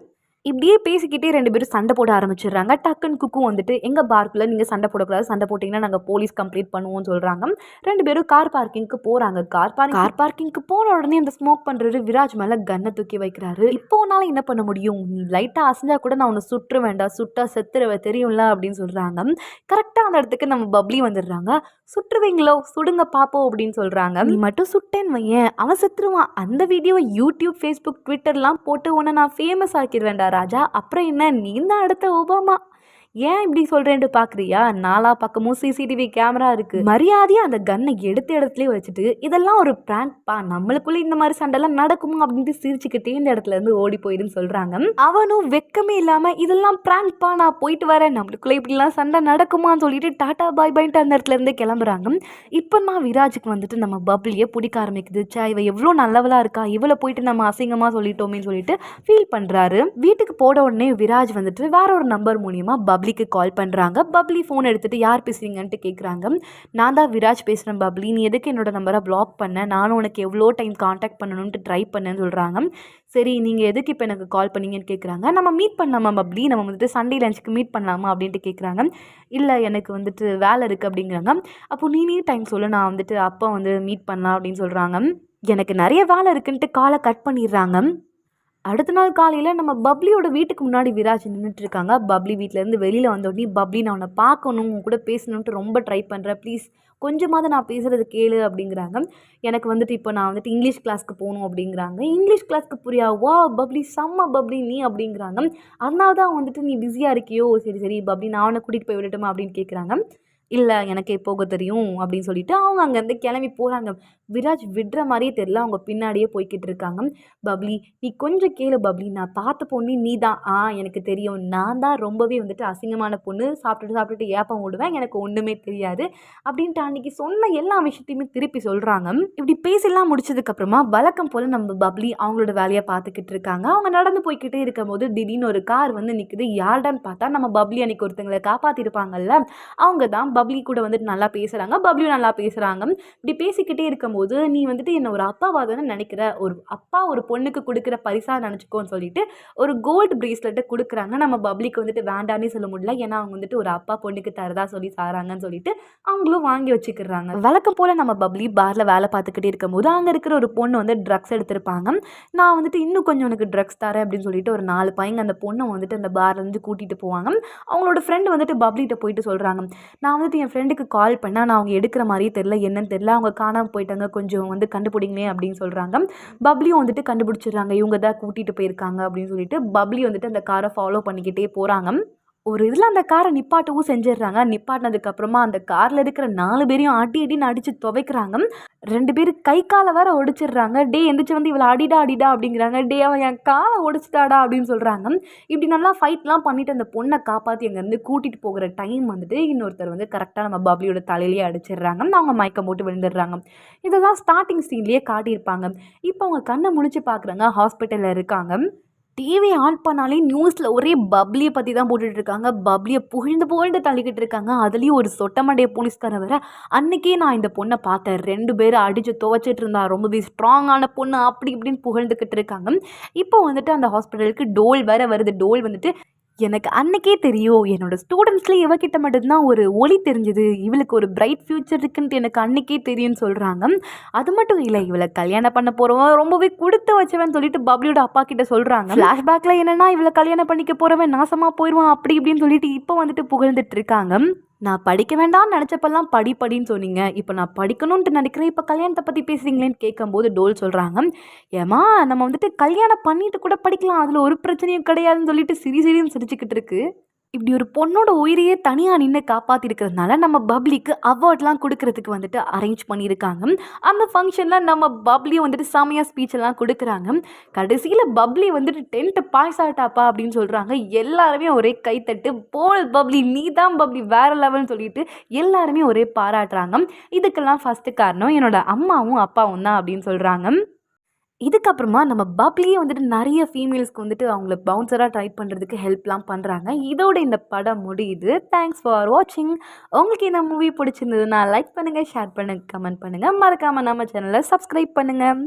இப்படியே பேசிக்கிட்டே ரெண்டு பேரும் சண்டை போட ஆரம்பிச்சிடுறாங்க. டக்குன்னு குக்கும் வந்துட்டு எங்கள் பார்க்குள்ளே நீங்கள் சண்டை போடக்கூடாது. சண்டை போட்டிங்கன்னா நாங்கள் போலீஸ் கம்ப்ளீட் பண்ணுவோம்னு சொல்கிறாங்க ரெண்டு பேரும் கார் பார்க்கிங்க்கு போகிறாங்க கார் பார்க் கார் பார்க்கிங்க்கு போன உடனே அந்த ஸ்மோக் பண்ணுறது விராஜ் மேலே கன்னை தூக்கி வைக்கிறாரு. இப்போ உன்னால என்ன பண்ண முடியும்? நீ லைட்டாக அசைஞ்சா கூட நான் உன்னை சுற்று வேண்டாம். சுட்டா செத்துருவ. தெரியும்ல? அப்படின்னு சொல்கிறாங்க கரெக்டாக அந்த இடத்துக்கு நம்ம பப்ளி வந்துடுறாங்க. சுற்றுவீங்களோ சுடுங்க பாப்போம். அப்படின்னு சொல்கிறாங்க நீ மட்டும் சுட்டேன்னு வையேன். அவன் செத்துருவான். அந்த வீடியோவை யூடியூப் ஃபேஸ்புக் ட்விட்டர்லாம் போட்டு உன்னை நான் ஃபேமஸ் ஆக்கிடுவேன்டா. ராஜா அப்புறம் என்ன? நீ தான் அடுத்த ஒபாமா. ஏன் இப்படி சொல்கிறேன்ட்டு பார்க்குறியா நாலா பக்கமும் சிசிடிவி கேமரா இருக்குது மரியாதையாக அந்த கன்னை எடுத்த இடத்துலேயே வச்சுட்டு இதெல்லாம் ஒரு பிராங்க்ப்பா நம்மளுக்குள்ளே இந்த மாதிரி சண்டைலாம் நடக்குமா? அப்படின்ட்டு சிரிச்சுக்கிட்டே இந்த இடத்துல இருந்து ஓடி போயிடுன்னு சொல்கிறாங்க அவனும் வெக்கமே இல்லாமல் இதெல்லாம் பிராங்க்ப்பா நான் போயிட்டு வரேன். நம்மளுக்குள்ளே இப்படிலாம் சண்டை நடக்குமான்னு சொல்லிட்டு டாட்டா பாய் பாய்ன்ட்டு அந்த இடத்துலேருந்து கிளம்புறாங்க. இப்போ நான் விராஜுக்கு வந்துட்டு நம்ம பப்ளியே பிடிக்க ஆரம்பிக்குது. சா இவ எவ்வளோ நல்லவளாக இருக்கா? இவளை போயிட்டு நம்ம அசிங்கமாக சொல்லிட்டோமேன்னு சொல்லிட்டு ஃபீல் பண்ணுறாரு வீட்டுக்கு போட உடனே விராஜ் வந்துட்டு வேற ஒரு நம்பர் மூலியமாக பப்ளிக்கு கால் பண்ணுறாங்க பப்ளி ஃபோன் எடுத்துகிட்டு யார் பேசுகிறீங்கன்ட்டு கேட்குறாங்க நான் தான் விராஜ் பேசுகிறேன் பப்ளி. நீ எதுக்கு என்னோட நம்பரை பிளாக் பண்ண? நானும் உனக்கு எவ்வளோ டைம் காண்டாக்ட் பண்ணணும்ட்டு ட்ரை பண்ணேன்னு சொல்கிறாங்க சரி நீங்கள் எதுக்கு இப்போ எனக்கு கால் பண்ணீங்கன்னு கேட்குறாங்க நம்ம மீட் பண்ணலாமா பப்ளி? நம்ம வந்துட்டு சண்டே லஞ்சுக்கு மீட் பண்ணலாமா அப்படின்ட்டு கேட்குறாங்க இல்லை எனக்கு வந்துட்டு வேலை இருக்குது அப்படிங்கிறாங்க. அப்போ நீ நீ டைம் சொல்லு. நான் வந்துட்டு அப்போ வந்து மீட் பண்ணலாம் அப்படின்னு சொல்கிறாங்க எனக்கு நிறைய வேலை இருக்குன்ட்டு காலை கட் பண்ணிடுறாங்க. அடுத்த நாள் காலையில் நம்ம பப்ளியோட வீட்டுக்கு முன்னாடி விராஜ் நின்றுட்டு இருக்காங்க பப்ளி வீட்டிலேருந்து வெளியில் வந்தோடனே பப்ளி நான் உன்னை பார்க்கணும் உன் கூட பேசணுன்ட்டு ரொம்ப ட்ரை பண்ணுறேன் ப்ளீஸ் கொஞ்சமாவது நான் பேசுகிறது கேளு அப்படிங்கிறாங்க. எனக்கு வந்துட்டு இப்போ நான் வந்துட்டு இங்கிலீஷ் கிளாஸ்க்கு போகணும் அப்படிங்கிறாங்க. இங்கிலீஷ் கிளாஸ்க்கு புரியா? வா பப்ளி செம்ம பப்ளி நீ அப்படிங்கிறாங்க. அதனால தான் வந்துட்டு நீ பிஸியாக இருக்கியோ? சரி சரி பப்ளி நான் அவனை கூட்டிகிட்டு போய் விடட்டுமா? அப்படின்னு கேட்குறாங்க இல்லை எனக்கு போக தெரியும்? அப்படின்னு சொல்லிட்டு அவங்க அங்கேருந்து கிளம்பி போகிறாங்க விராஜ் விடுற மாதிரியே தெரில அவங்க பின்னாடியே போய்கிட்டு இருக்காங்க. பப்ளி நீ கொஞ்சம் கேளு பப்ளி. நான் பார்த்த பொண்ணு நீ தான் ஆ எனக்கு தெரியும். நான் தான் ரொம்பவே வந்துட்டு அசிங்கமான பொண்ணு. சாப்பிட்டுட்டு சாப்பிட்டுட்டு ஏப்பம் விடுவேன் எனக்கு ஒன்றுமே தெரியாது. அப்படின்ட்டு அன்றைக்கி சொன்ன எல்லா விஷயத்தையுமே திருப்பி சொல்கிறாங்க இப்படி பேசிலாம் முடிச்சதுக்கப்புறமா வழக்கம் போல் நம்ம பப்ளி அவங்களோட வேலையை பார்த்துக்கிட்டு இருக்காங்க. அவங்க நடந்து போய்கிட்டே இருக்கும்போது திடீர்னு ஒரு கார் வந்து நிற்குது யார்டான்னு பார்த்தா நம்ம பப்ளி அன்றைக்கி ஒருத்தங்களை காப்பாற்றிருப்பாங்கல்ல அவங்க தான் பப்ளி கூட வந்துட்டு நல்லா பேசுகிறாங்க பப்ளியும் நல்லா பேசுகிறாங்க இப்படி பேசிக்கிட்டே இருக்கும்போது நீ வந்துட்டு என்னை ஒரு அப்பாவாக தானே நினைக்கிற? ஒரு அப்பா ஒரு பொண்ணுக்கு கொடுக்குற பரிசாக நினச்சிக்கோன்னு சொல்லிட்டு ஒரு கோல்டு ப்ரேஸ்லெட்டை கொடுக்குறாங்க. நம்ம பப்ளிக்கு வந்துட்டு வேண்டான்னு சொல்ல முடியல. ஏன்னா அவங்க வந்துட்டு ஒரு அப்பா பொண்ணுக்கு தரதா சொல்லி சாராங்கன்னு சொல்லிட்டு அவங்களும் வாங்கி வச்சுக்கிறாங்க. வழக்கம் போல் நம்ம பப்ளி பாரில் வேலை பார்த்துக்கிட்டே இருக்கும்போது அங்கே இருக்கிற ஒரு பொண்ணு வந்து ட்ரக்ஸ் எடுத்திருப்பாங்க. நான் வந்துட்டு இன்னும் கொஞ்சம் உனக்கு ட்ரக்ஸ் தரேன் அப்படின்னு சொல்லிட்டு ஒரு நாலு பையங்க அந்த பொண்ணை வந்துட்டு அந்த பார்லேருந்து கூட்டிகிட்டு போவாங்க. அவங்களோட ஃப்ரெண்டு வந்துட்டு பப்ளிகிட்ட போயிட்டு சொல்கிறாங்க நான் வந்து வந்துட்டு என் ஃப்ரெண்டுக்கு கால் பண்ணால் நான் அவங்க எடுக்கிற மாதிரியே தெரில என்னன்னு தெரில அவங்க காணாமல் போயிட்டாங்க கொஞ்சம் வந்து கண்டுபிடிங்களே அப்படின்னு சொல்கிறாங்க பப்ளியும் வந்துட்டு கண்டுபிடிச்சிடுறாங்க இவங்க தான் கூட்டிகிட்டு போயிருக்காங்க அப்படின்னு சொல்லிட்டு பப்ளி வந்துட்டு அந்த காரை ஃபாலோ பண்ணிக்கிட்டே போகிறாங்க ஒரு இதில் அந்த காரை நிப்பாட்டவும் செஞ்சிடுறாங்க. நிப்பாட்டினதுக்கப்புறமா அந்த காரில் இருக்கிற நாலு பேரையும் அடி அடின்னு அடித்து துவைக்கிறாங்க. ரெண்டு பேர் கை காலை வேற ஒடிச்சிடுறாங்க. டே எந்திரிச்சு வந்து இவளை அடிடா அடிடா அப்படிங்கிறாங்க. டே அவன் என் காலை ஒடிச்சிட்டாடா அப்படின்னு சொல்கிறாங்க இப்படி நல்லா ஃபைட்லாம் பண்ணிவிட்டு அந்த பொண்ணை காப்பாற்றி அங்கேருந்து கூட்டிகிட்டு போகிற டைம் வந்துட்டு இன்னொருத்தர் வந்து கரெக்டாக நம்ம பப்ளியோட தலையிலேயே அடிச்சிடுறாங்க. அவங்க மயக்கம் போட்டு விழுந்துடுறாங்க. இதெல்லாம் ஸ்டார்டிங் சீன்லேயே காட்டியிருப்பாங்க. இப்போ அவங்க கண்ணை முழிச்சு பார்க்குறாங்க ஹாஸ்பிட்டலில் இருக்காங்க. டிவி ஆன் பண்ணாலே நியூஸில் ஒரே பப்ளியை பற்றி தான் போட்டுட்ருக்காங்க. பப்ளியை புகழ்ந்து புகழ்ந்து தள்ளிக்கிட்டு இருக்காங்க. அதுலேயும் ஒரு சொட்டமடைய போலீஸ்காரன் வேற. அன்னைக்கே நான் இந்த பொண்ணை பார்த்தேன். ரெண்டு பேரும் அடித்து துவைச்சிட்டு இருந்தா. ரொம்பவே ஸ்ட்ராங்கான பொண்ணு. அப்படி இப்படின்னு புகழ்ந்துக்கிட்டு இருக்காங்க. இப்போ வந்துட்டு அந்த ஹாஸ்பிட்டலுக்கு டோல் வேற வருது. டோல் வந்துட்டு எனக்கு அன்னைக்கே தெரியும் என்னோட ஸ்டூடெண்ட்ஸில் இவகிட்ட மட்டும்தான் ஒரு ஒளி தெரிஞ்சுது. இவளுக்கு ஒரு பிரைட் ஃப்யூச்சர் இருக்குன்ட்டு எனக்கு அன்னைக்கே தெரியும்னு சொல்கிறாங்க அது மட்டும் இல்லை இவளை கல்யாணம் பண்ண போகிறவன் ரொம்பவே கொடுத்து வச்சவன் சொல்லிட்டு பப்ளியோட அப்பா கிட்ட சொல்கிறாங்க ஃப்ளாஷ்பேக்கில் என்னன்னா இவளை கல்யாணம் பண்ணிக்க போகிறவன் நாசமாக போயிடுவான் அப்படி இப்படின்னு சொல்லிட்டு இப்போ வந்துட்டு புகழ்ந்துட்டு இருக்காங்க. நான் படிக்க வேண்டாம்னு நினச்சப்பெல்லாம் படி படின்னு சொன்னீங்க. இப்போ நான் படிக்கணும்ன்ட்டு நினைக்கிறேன். இப்போ கல்யாணத்தை பற்றி பேசுகிறீங்களேன்னு கேட்கும்போது டோல் சொல்கிறாங்க ஏமா நம்ம வந்துட்டு கல்யாணம் பண்ணிட்டு கூட படிக்கலாம். அதில் ஒரு பிரச்சனையும் கிடையாதுன்னு சொல்லிட்டு சிரி சிரின்னு சிரிச்சுக்கிட்டு இருக்கு. இப்படி ஒரு பொண்ணோட உயிரையே தனியாக நின்று காப்பாற்றிருக்கிறதுனால நம்ம பப்ளிக்கு அவார்ட்லாம் கொடுக்கறதுக்கு வந்துட்டு அரேஞ்ச் பண்ணியிருக்காங்க. அந்த ஃபங்க்ஷனில் நம்ம பப்ளியும் வந்துட்டு செமையாக ஸ்பீச் எல்லாம் கொடுக்குறாங்க. கடைசியில் பப்ளி வந்துட்டு டென்த்து பாஸ் ஆட்டாப்பா அப்படின்னு சொல்கிறாங்க எல்லாருமே ஒரே கைத்தட்டு போல் பப்ளி நீ தான் பப்ளி வேறு லெவல்னு சொல்லிட்டு எல்லாருமே ஒரே பாராட்டுறாங்க. இதுக்கெல்லாம் ஃபஸ்ட்டு காரணம் என்னோட அம்மாவும் அப்பாவும் தான் அப்படின்னு சொல்கிறாங்க இதுக்கப்புறமா நம்ம பப்ளியே வந்துட்டு நிறைய ஃபீமேல்ஸ்க்கு வந்துட்டு அவங்கள பவுன்சராக ட்ரை பண்ணுறதுக்கு ஹெல்ப்லாம் பண்ணுறாங்க இதோட இந்த படம் முடியுது. தேங்க்ஸ் ஃபார் வாட்சிங் உங்களுக்கு இந்த மூவி பிடிச்சிருந்ததுன்னா லைக் பண்ணுங்கள் ஷேர் பண்ணுங்கள் கமெண்ட் பண்ணுங்கள் மறக்காமல் நம்ம சேனலை சப்ஸ்கிரைப் பண்ணுங்கள்